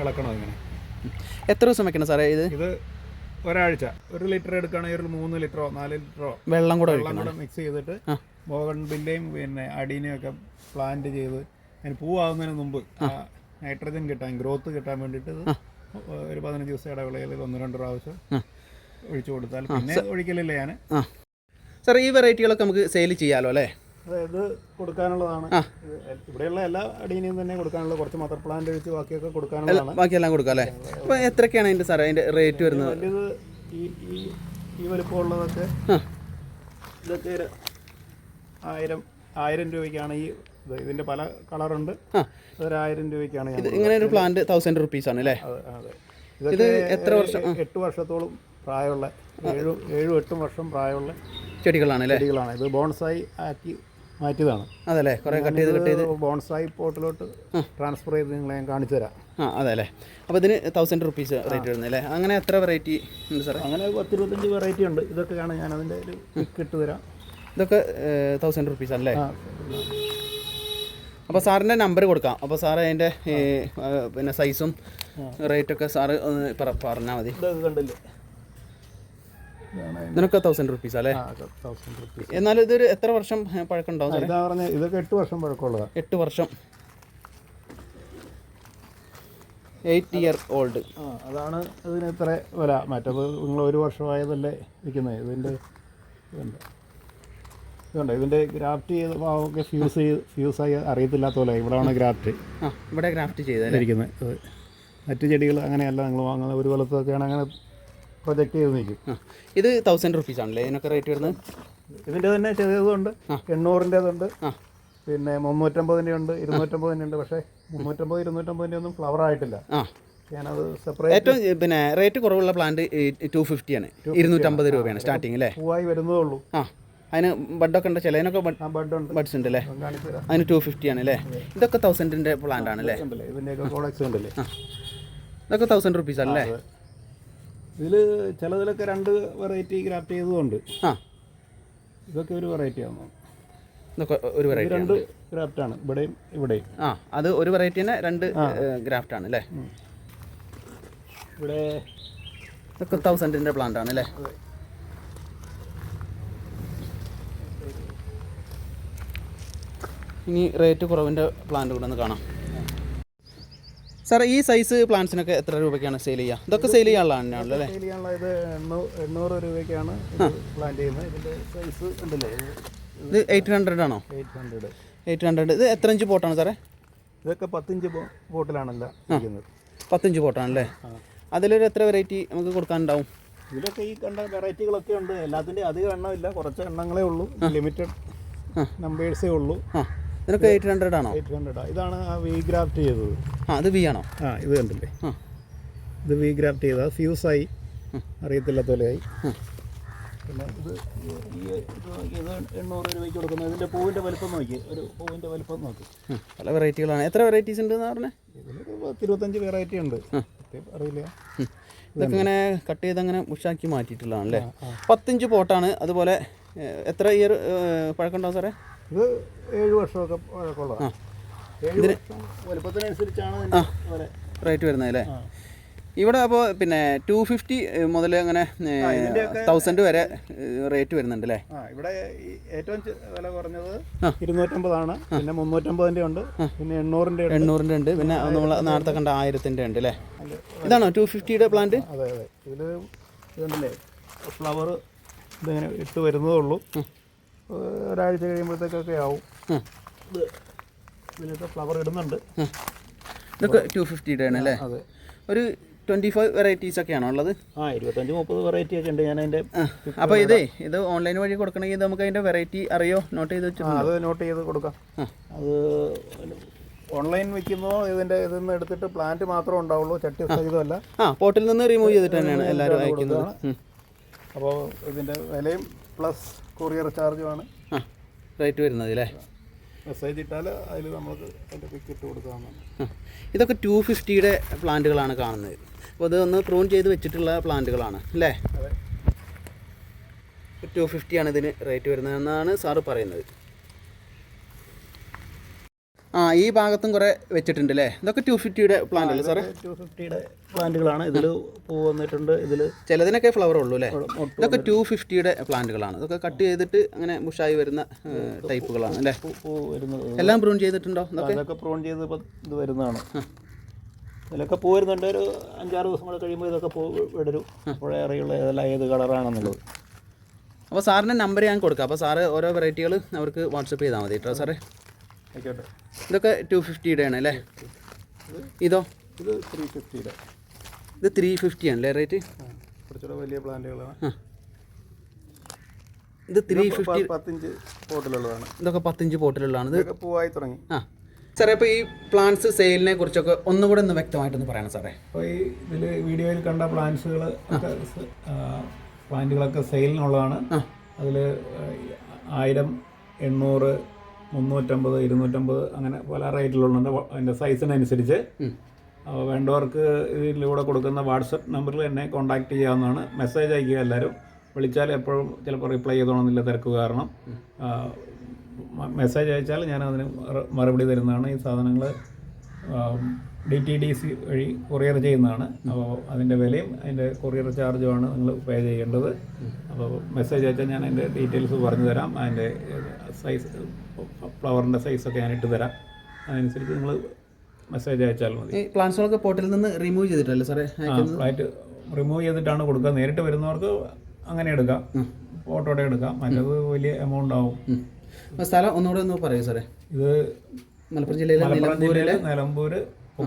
ഇളക്കണം ഇങ്ങനെ. എത്ര ദിവസം വെക്കണം സാറേ ഇത്? ഇത് ഒരാഴ്ച. ഒരു ലിറ്റർ എടുക്കുകയാണെങ്കിൽ ഒരു മൂന്ന് ലിറ്ററോ നാല് ലിറ്ററോ വെള്ളം കൂടെ വെള്ളം കൂടെ മിക്സ് ചെയ്തിട്ട്. ബോഗൺ ബില്ലയും പിന്നെ അടീനെയും ഒക്കെ പ്ലാന്റ് ചെയ്ത് അതിന് പൂവാകുന്നതിന് മുമ്പ് നൈട്രജൻ കിട്ടാൻ ഗ്രോത്ത് കിട്ടാൻ വേണ്ടിയിട്ട് ഒരു പതിനഞ്ച് ദിവസം ഇടവേളയിൽ ഒന്ന് രണ്ട് പ്രാവശ്യം ഒഴിച്ചു കൊടുത്താൽ പിന്നെ ഒഴിക്കലില്ല ഞാൻ സാർ ഈ വെറൈറ്റികളൊക്കെ നമുക്ക് സെയിൽ ചെയ്യാമല്ലോ അല്ലേ? അതായത് കൊടുക്കാനുള്ളതാണ്. ഇവിടെയുള്ള എല്ലാ അടീനിയും തന്നെ കൊടുക്കാനുള്ള കുറച്ച് മദർ പ്ലാന്റ് ഒഴിച്ച് ബാക്കിയൊക്കെ കൊടുക്കാനുള്ളതാണ്. ബാക്കിയെല്ലാം കൊടുക്കാം അല്ലേ? അപ്പോൾ എത്രയൊക്കെയാണ് അതിന്റെ സാർ അതിന്റെ റേറ്റ് വരുന്നത്? വലിയത് ഈ ഈ ഈ വലുപ്പമുള്ളതൊക്കെ ഇതൊക്കെ ഒരു ആയിരം ആയിരം രൂപയ്ക്കാണ് ഈ ഇതിന്റെ ഇതിന്റെ പല കളറുണ്ട്. അതൊരായിരം രൂപയ്ക്കാണ് ഇങ്ങനെ ഒരു പ്ലാന്റ് തൗസൻഡ് റുപ്പീസ് ആണ് അല്ലേ? അതെ അതെ. എത്ര വർഷം? എട്ട് വർഷത്തോളം പ്രായമുള്ള ഏഴും ഏഴും എട്ടും വർഷം പ്രായമുള്ള ചെടികളാണ് അല്ലേ ചെടികളാണ്. ഇത് ബോൺസായി ആക്കി മാറ്റിയതാണ്. അതല്ലേ? കുറേ കട്ട് ചെയ്ത് കട്ട് ചെയ്ത്. ബോൺസായി പോട്ടിലോട്ട് ട്രാൻസ്ഫർ ചെയ്ത് നിങ്ങൾ ഞാൻ കാണിച്ചു തരാം. ആ അതെ അല്ലേ അപ്പോൾ ഇതിന് തൗസൻഡ് റുപ്പീസ് റേറ്റ് വരുന്നത് അല്ലേ അങ്ങനെ എത്ര വെറൈറ്റി ഉണ്ട് സാർ അങ്ങനെ പത്തിരുപത്തഞ്ച് വെറൈറ്റി ഉണ്ട്. ഇതൊക്കെയാണ് ഞാൻ അതിന്റെ ഒരു ഇട്ട് തരാം. ഇതൊക്കെ തൗസൻഡ് റുപ്പീസ് അല്ലേ? അപ്പോൾ സാറിന്റെ നമ്പർ കൊടുക്കാം. അപ്പോൾ സാറ് അതിന്റെ പിന്നെ സൈസും റേറ്റൊക്കെ സാറ് ഒന്ന് പറഞ്ഞാൽ മതി. ഇതൊക്കെ കണ്ടില്ലേ? ഇതിനൊക്കെ തൗസൻഡ് റുപ്പീസ് അല്ലേ? എന്നാലും ഇതൊരു എത്ര വർഷം പഴക്കം ഉണ്ടാവും സാറേ? ഇതാ പറഞ്ഞ ഇതൊക്കെ എട്ട് വർഷം പഴക്കമുള്ളതാണ് എട്ട് വർഷം. എയ്റ്റ് ഇയർ ഓൾഡ് ആ അതാണ് ഇതിന് ഇത്ര വില. മറ്റത് നിങ്ങൾ ഒരു വർഷമായതല്ലേ ഇരിക്കുന്നത്. ഇതിന്റെ ഇതുണ്ട്. ഇതുണ്ട്. ഇതിന്റെ ഗ്രാഫ്റ്റ് ചെയ്ത ഭാഗമൊക്കെ ഫ്യൂസ് ചെയ്ത് ആയി അറിയത്തില്ലാത്ത പോലെ. ഇവിടെയാണ് ഗ്രാഫ്റ്റ്. ആ ഇവിടെ ഗ്രാഫ്റ്റ് ചെയ്തിരിക്കുന്നത് മറ്റു ചെടികൾ അങ്ങനെയല്ല. നിങ്ങൾ വാങ്ങുന്നത് ഒരു കൊല്ലത്തൊക്കെയാണ് അങ്ങനെ പ്രൊജക്റ്റ് ചെയ്ത് നിൽക്കും. ഇത് തൗസൻഡ് റുപ്പീസ് ആണല്ലേ? ഇതിനൊക്കെ റേറ്റ് വരുന്നത്? ഇതിന്റെ തന്നെ ചെറിയതുണ്ട്. എണ്ണൂറിന്റെതുണ്ട്. പിന്നെ മുന്നൂറ്റമ്പതിന്റെ ഉണ്ട് ഇരുന്നൂറ്റമ്പതിന്റെ ഉണ്ട് പക്ഷേ മുന്നൂറ്റമ്പത് ഇരുന്നൂറ്റമ്പതിന്റെ ഒന്നും ഫ്ലവർ ആയിട്ടില്ല ഞാനത് സെപ്പറേറ്റ് ഏറ്റവും പിന്നെ റേറ്റ് കുറവുള്ള പ്ലാന്റ് ടു ഫിഫ്റ്റി ആണ്. ഇരുന്നൂറ്റമ്പത് രൂപയാണ് സ്റ്റാർട്ടിങ് അല്ലേ പൂവായി വരുന്നതേ ഉള്ളൂ ആ. അതിന് ബഡൊക്കെ ഉണ്ട്? ചിലതിനൊക്കെ അതിനൊക്കെ ബഡ്സ് ഉണ്ട് അല്ലേ അതിന് ടു ഫിഫ്റ്റി ആണ് അല്ലേ ഇതൊക്കെ തൗസൻഡിന്റെ പ്ലാന്റ് ആണ് അല്ലേ ഇതൊക്കെ തൗസൻഡ് റുപ്പീസ് അല്ലേ ഇതിൽ ചിലതിലൊക്കെ രണ്ട് വെറൈറ്റി ഗ്രാഫ്റ്റ് ചെയ്തതുണ്ട്. ആ. ഇതൊക്കെ ഒരു വെറൈറ്റി ഇതൊക്കെ ഒരു വെറൈറ്റി രണ്ട് ഗ്രാഫ്റ്റ് ആണ്. ഇവിടെയും ഇവിടെയും. ആ അത് ഒരു വെറൈറ്റി തന്നെ രണ്ട് ഗ്രാഫ്റ്റ് ആണ് അല്ലേ? ഇവിടെ ഇതൊക്കെ തൗസൻഡിന്റെ പ്ലാന്റ് ആണ് അല്ലേ? ഇനി റേറ്റ് കുറവിന്റെ പ്ലാന്റ് കൂടെ ഒന്ന് കാണാം. സാർ ഈ സൈസ് പ്ലാന്റ്സിനൊക്കെ എത്ര രൂപയ്ക്കാണ് സെയിൽ ചെയ്യുക ഇതൊക്കെ സെയിൽ ചെയ്യാനുള്ളതാണ് അല്ലേ? സെയിൽ ചെയ്യാനുള്ള ഇത് എണ്ണൂ എണ്ണൂറ് രൂപയ്ക്കാണ് പ്ലാൻ ചെയ്യുന്നത്. ഇതിന്റെ സൈസ് ഉണ്ടല്ലേ? ഇത് എയ്റ്റ് ഹൺഡ്രഡ് ആണോ? എയ്റ്റ് ഹൺഡ്രഡ് എയ്റ്റ് ഹൺഡ്രഡ് ഇത് എത്ര ഇഞ്ച് പോട്ടാണ് സാറേ? ഇതൊക്കെ പത്തിഞ്ച് പോട്ടിലാണല്ലോ ഇരിക്കുന്നത്. പത്തഞ്ച് പോട്ടാണല്ലേ? അതിലൊരു എത്ര വെറൈറ്റി നമുക്ക് കൊടുക്കാനുണ്ടാവും? ഇതിലൊക്കെ ഈ കണ്ട വെറൈറ്റികളൊക്കെ ഉണ്ട്. എല്ലാത്തിന്റെയും അധികം എണ്ണമില്ല. കുറച്ച് എണ്ണങ്ങളേ ഉള്ളൂ. ലിമിറ്റഡ് നമ്പേഴ്സേ ഉള്ളൂ. ആ ഇതിനൊക്കെ എയ്റ്റ് ഹൺഡ്രഡ് ആണോ? എയ്റ്റ് ഹൺഡ്രഡ് ഇതാണ് ആ വി ഗ്രാഫ്റ്റ് ചെയ്തത്. ആ അത് വി ആണോ? ആ ഇത് കണ്ടില്ലേ? ആ. ഇത് വി ഗ്രാഫ്റ്റ് ചെയ്ത ഫ്യൂസായി അറിയത്തില്ല പോലെയായി പിന്നെ ഇത് ഈ ഇത് എണ്ണൂറ് രൂപയ്ക്ക് കൊടുക്കുന്നത് ഇതിന്റെ പൂവിന്റെ വലിപ്പം നോക്കി. ഒരു പൂവിന്റെ വലിപ്പം നോക്കി. പല വെറൈറ്റികളാണ് എത്ര വെറൈറ്റീസ് ഉണ്ട് എന്ന് പറഞ്ഞത് ഇതിലൊരു പത്തിരുപത്തഞ്ച് വെറൈറ്റി ഉണ്ട്. അറിയില്ല. ഇതൊക്കെ ഇങ്ങനെ കട്ട് ചെയ്ത് അങ്ങനെ ഉഷാക്കി മാറ്റിയിട്ടുള്ളതാണ് അല്ലേ പത്തിഞ്ച് പോട്ടാണ്. അതുപോലെ എത്ര ഇയർ പഴക്കമുണ്ടാവും സാറേ? ഇത് ഏഴ് വർഷമൊക്കെ പഴക്കമുള്ളതാണ് വലുപ്പത്തിനനുസരിച്ചാണ് റേറ്റ് വരുന്നത് അല്ലേ? ഇവിടെ അപ്പോൾ പിന്നെ ടു ഫിഫ്റ്റി മുതൽ അങ്ങനെ തൗസൻഡ് വരെ റേറ്റ് വരുന്നുണ്ട് അല്ലേ? ഇവിടെ ഏറ്റവും വില കുറഞ്ഞത്. ഇരുന്നൂറ്റമ്പതാണ്. പിന്നെ മുന്നൂറ്റമ്പതിന്റെ ഉണ്ട്. പിന്നെ എണ്ണൂറിന്റെ എണ്ണൂറിന്റെ ഉണ്ട്. പിന്നെ നമ്മൾ നേരത്തെ കണ്ട ആയിരത്തിന്റെ ഉണ്ട് അല്ലേ? ഇതാണോ ടു ഫിഫ്റ്റിയുടെ പ്ലാന്റ് അതെ അതെ. ഇതിൽ ഇതുണ്ടല്ലേ? ഫ്ലവർ ഇതിങ്ങനെ ഇട്ട് വരുന്നതേ ഉള്ളൂ. ഒരാഴ്ച കഴിയുമ്പോഴത്തേക്കൊക്കെ ആവും. ഇത് ഇതിലൊക്കെ ഫ്ലവർ ഇടുന്നുണ്ട്. ഇതൊക്കെ ടു ഫിഫ്റ്റിയുടെ ആണ് അല്ലേ? അതെ. ഒരു ട്വന്റി ഫൈവ് വെറൈറ്റീസ് ഒക്കെയാണോ ഉള്ളത്? ആ ഇരുപത്തഞ്ച് മുപ്പത് വെറൈറ്റി ഒക്കെ ഉണ്ട് ഞാൻ അതിന്റെ അപ്പോൾ ഇതേ ഇത് ഓൺലൈൻ വഴി കൊടുക്കണമെങ്കിൽ നമുക്ക് അതിന്റെ വെറൈറ്റി അറിയോ? നോട്ട് ചെയ്ത് ആ വെച്ചിട്ടുണ്ട്. അത് നോട്ട് ചെയ്ത് കൊടുക്കാം. അത് ഓൺലൈൻ വെക്കുമ്പോൾ ഇതിന്റെ ഇതിൽ നിന്ന് എടുത്തിട്ട് പ്ലാന്റ് മാത്രമേ ഉണ്ടാവുള്ളൂ. ചട്ടി സഹിതമല്ല. ആ പോട്ടിൽ നിന്ന് റിമൂവ് ചെയ്തിട്ട് തന്നെയാണ് എല്ലാവരും അയക്കുന്നത്. അപ്പോൾ ഇതിന്റെ വിലയും പ്ലസ് കൊറിയർ ചാർജുമാണ്. ആ റേറ്റ് വരുന്നത് അല്ലേ മെസ്സേജ് ഇട്ടാൽ അതിൽ നമുക്ക് അതിന്റെ പിക്ക് ഇട്ട് കൊടുക്കാവുന്നതാണ് ഇതൊക്കെ ടു ഫിഫ്റ്റിയുടെ പ്ലാന്റുകളാണ് കാണുന്നത്. അപ്പോൾ ഇത് ഒന്ന് പ്രൂൺ ചെയ്ത് വെച്ചിട്ടുള്ള പ്ലാന്റുകളാണ് അല്ലേ? ടു ഫിഫ്റ്റിയാണ് ഇതിന് റേറ്റ് വരുന്നതെന്നാണ് സാറ് പറയുന്നത്. ആ ഈ ഭാഗത്തും കുറേ വെച്ചിട്ടുണ്ട് അല്ലേ ഇതൊക്കെ ടു ഫിഫ്റ്റിയുടെ പ്ലാന്റ് അല്ലേ സാറേ? ടു ഫിഫ്റ്റിയുടെ പ്ലാന്റുകളാണ് ഇതിൽ പൂ വന്നിട്ടുണ്ട്. ഇതിൽ ചിലതിനൊക്കെ ഫ്ലവർ ഉള്ളൂ അല്ലേ? ഇതൊക്കെ ടു ഫിഫ്റ്റിയുടെ പ്ലാന്റുകളാണ് ഇതൊക്കെ കട്ട് ചെയ്തിട്ട് അങ്ങനെ ബുഷായി വരുന്ന ടൈപ്പുകളാണ് അല്ലേ? എല്ലാം പ്രൂൺ ചെയ്തിട്ടുണ്ടോ ഇതൊക്കെ? പ്രൂൺ ചെയ്ത് ഇത് വരുന്നതാണ്. ഇതിലൊക്കെ പൂ വരുന്നുണ്ട്. ഒരു അഞ്ചാറ് ദിവസം കൂടെ കഴിയുമ്പോൾ ഇതൊക്കെ പൂ വിടരും. അപ്പോഴേ അറിയുള്ള ഏതെല്ലാം ഏത് കളറാണെന്നുള്ളത് അപ്പോൾ സാറിന്റെ നമ്പർ ഞാൻ കൊടുക്കാം. അപ്പോൾ സാറ് ഓരോ വെറൈറ്റികൾ അവർക്ക് വാട്സപ്പ് ചെയ്താൽ മതി കേട്ടോ സാറേ. ഇതൊക്കെ ടു ഫിഫ്റ്റിയുടെ ആണ് അല്ലേ? ഇതോ ഇത്? ത്രീ ഫിഫ്റ്റിയുടെ ഇത് ത്രീ ഫിഫ്റ്റി ആണല്ലേ റേറ്റ് കുറച്ചുകൂടെ വലിയ പ്ലാന്റുകളാണ്. ഇത് ത്രീ ഫിഫ്റ്റി പത്തിഞ്ച് പോട്ടിലുള്ളതാണ്. ഇതൊക്കെ പത്തഞ്ച് പോട്ടിലുള്ളതാണ്. ഇത് ഇതൊക്കെ പൂവായി തുടങ്ങി. ആ. സാറേ അപ്പോൾ ഈ പ്ലാന്റ്സ് സെയിലിനെ കുറിച്ചൊക്കെ ഒന്നുകൂടെ ഒന്ന് വ്യക്തമായിട്ടൊന്ന് പറയണം സാറേ. അപ്പോൾ ഈ ഇതിൽ വീഡിയോയിൽ കണ്ട പ്ലാന്റ്സുകൾ പ്ലാന്റുകളൊക്കെ സെയിലിനുള്ളതാണ് അതിൽ ആയിരം എണ്ണൂറ് മുന്നൂറ്റമ്പത് ഇരുന്നൂറ്റമ്പത് അങ്ങനെ പല റേറ്റിലുള്ളുണ്ട് അതിന്റെ സൈസിനനുസരിച്ച് വേണ്ടവർക്ക് ഇതിലൂടെ കൊടുക്കുന്ന വാട്സപ്പ് നമ്പറിൽ എന്നെ കോൺടാക്റ്റ് ചെയ്യാവുന്നതാണ്. മെസ്സേജ് അയക്കുക എല്ലാവരും. വിളിച്ചാൽ എപ്പോഴും ചിലപ്പോൾ റിപ്ലൈ ചെയ്തോണമെന്നില്ല തിരക്ക് കാരണം. മെസ്സേജ് അയച്ചാൽ ഞാൻ അതിന് മറുപടി തരുന്നതാണ്. ഈ സാധനങ്ങൾ ഡി ടി ഡി സി വഴി കൊറിയർ ചെയ്യുന്നതാണ്. അപ്പോൾ അതിന്റെ വിലയും അതിന്റെ കൊറിയർ ചാർജുമാണ് നിങ്ങൾ പേ ചെയ്യേണ്ടത്. അപ്പോൾ മെസ്സേജ് അയച്ചാൽ ഞാൻ അതിന്റെ ഡീറ്റെയിൽസ് പറഞ്ഞു തരാം. അതിന്റെ സൈസ് ഫ്ലവറിന്റെ സൈസൊക്കെ ഞാൻ ഇട്ട് തരാം. അതനുസരിച്ച് നിങ്ങൾ മെസ്സേജ് അയച്ചാൽ മതി. ഈ പ്ലാന്റ്സുകളൊക്കെ പോട്ടിൽ നിന്ന് റിമൂവ് ചെയ്തിട്ടല്ലേ സാറേ ആ ഫ്ലൈറ്റ് റിമൂവ് ചെയ്തിട്ടാണ് കൊടുക്കുക. നേരിട്ട് വരുന്നവർക്ക് അങ്ങനെ എടുക്കാം. ഫോട്ടോടെ എടുക്കാം. മറ്റത് വലിയ എമൗണ്ട് ആവും. സ്ഥലം ഒന്നുകൂടെ ഒന്ന് പറയൂ സാറേ. ഇത് മലപ്പുറം ജില്ലയിലെ മലപ്പുറം ജില്ലയിലെ നിലമ്പൂര്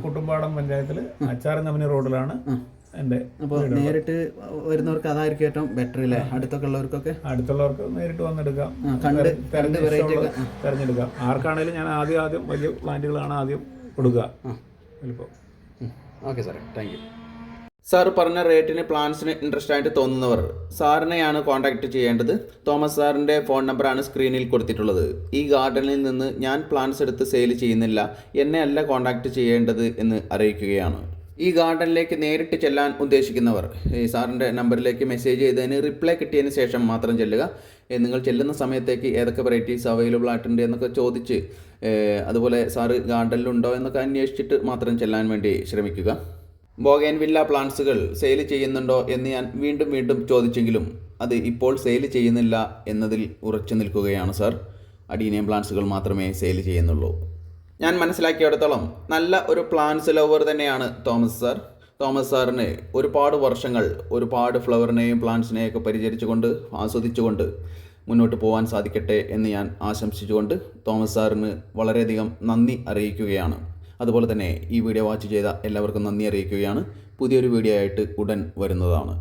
കുട്ടുംപാടം പഞ്ചായത്തിൽ അച്ചാറങ്കമനി റോഡിലാണ് എന്റെ അപ്പോൾ നേരിട്ട് വരുന്നവർക്ക് അതായിരിക്കും ഏറ്റവും ബെറ്റർ അല്ലേ അടുത്തൊക്കെ ഉള്ളവർക്കൊക്കെ? അടുത്തുള്ളവർക്ക് നേരിട്ട് വന്നെടുക്കാം. കണ്ട് കണ്ട് വെറൈറ്റി. തിരഞ്ഞെടുക്കാം. ആർക്കാണേലും ഞാൻ ആദ്യം ആദ്യം വലിയ പ്ലാന്റുകളാണ് ആദ്യം കൊടുക്കുക. ചിലപ്പോൾ ഓക്കെ സാറേ. Thank you. സാർ പറഞ്ഞ റേറ്റിന് പ്ലാൻസിന് ഇൻട്രസ്റ്റ് ആയിട്ട് തോന്നുന്നവർ സാറിനെയാണ് കോൺടാക്റ്റ് ചെയ്യേണ്ടത്. തോമസ് സാറിന്റെ ഫോൺ നമ്പറാണ് സ്ക്രീനിൽ കൊടുത്തിട്ടുള്ളത്. ഈ ഗാർഡനിൽ നിന്ന് ഞാൻ പ്ലാൻസ് എടുത്ത് സെയിൽ ചെയ്യുന്നില്ല. എന്നെ അല്ല കോൺടാക്റ്റ് ചെയ്യേണ്ടത് എന്ന് അറിയിക്കുകയാണ്. ഈ ഗാർഡനിലേക്ക് നേരിട്ട് ചെല്ലാൻ ഉദ്ദേശിക്കുന്നവർ ഈ സാറിന്റെ നമ്പറിലേക്ക് മെസ്സേജ് ചെയ്തതിന് റിപ്ലൈ കിട്ടിയതിന് ശേഷം മാത്രം ചെല്ലുക. നിങ്ങൾ ചെല്ലുന്ന സമയത്തേക്ക് ഏതൊക്കെ വെറൈറ്റീസ് അവൈലബിൾ ആയിട്ടുണ്ട് എന്നൊക്കെ ചോദിച്ച് അതുപോലെ സാറ് ഗാർഡനിലുണ്ടോ എന്നൊക്കെ അന്വേഷിച്ചിട്ട് മാത്രം ചെല്ലാൻ വേണ്ടി ശ്രമിക്കുക. ബോഗൻ വില്ല പ്ലാന്റ്സുകൾ സെയിൽ ചെയ്യുന്നുണ്ടോ എന്ന് ഞാൻ വീണ്ടും വീണ്ടും ചോദിച്ചെങ്കിലും അത് ഇപ്പോൾ സെയിൽ ചെയ്യുന്നില്ല എന്നതിൽ ഉറച്ചു നിൽക്കുകയാണ് സർ അഡീനിയം പ്ലാന്റ്സുകൾ മാത്രമേ സെയിൽ ചെയ്യുന്നുള്ളൂ. ഞാൻ മനസ്സിലാക്കിയിടത്തോളം നല്ല ഒരു പ്ലാന്റ്സ് ലവർ തന്നെയാണ് തോമസ് സാർ തോമസ് സാറിന് ഒരുപാട് വർഷങ്ങൾ ഒരുപാട് ഫ്ലവറിനെയും പ്ലാന്റ്സിനെയും ഒക്കെ പരിചരിച്ചുകൊണ്ട് ആസ്വദിച്ചുകൊണ്ട് മുന്നോട്ട് പോകാൻ സാധിക്കട്ടെ എന്ന് ഞാൻ ആശംസിച്ചുകൊണ്ട് തോമസ് സാറിന് വളരെയധികം നന്ദി അറിയിക്കുകയാണ്. അതുപോലെ തന്നെ ഈ വീഡിയോ വാച്ച് ചെയ്ത എല്ലാവർക്കും നന്ദി അറിയിക്കുകയാണ്. പുതിയൊരു വീഡിയോ ആയിട്ട് ഉടൻ വരുന്നതാണ്.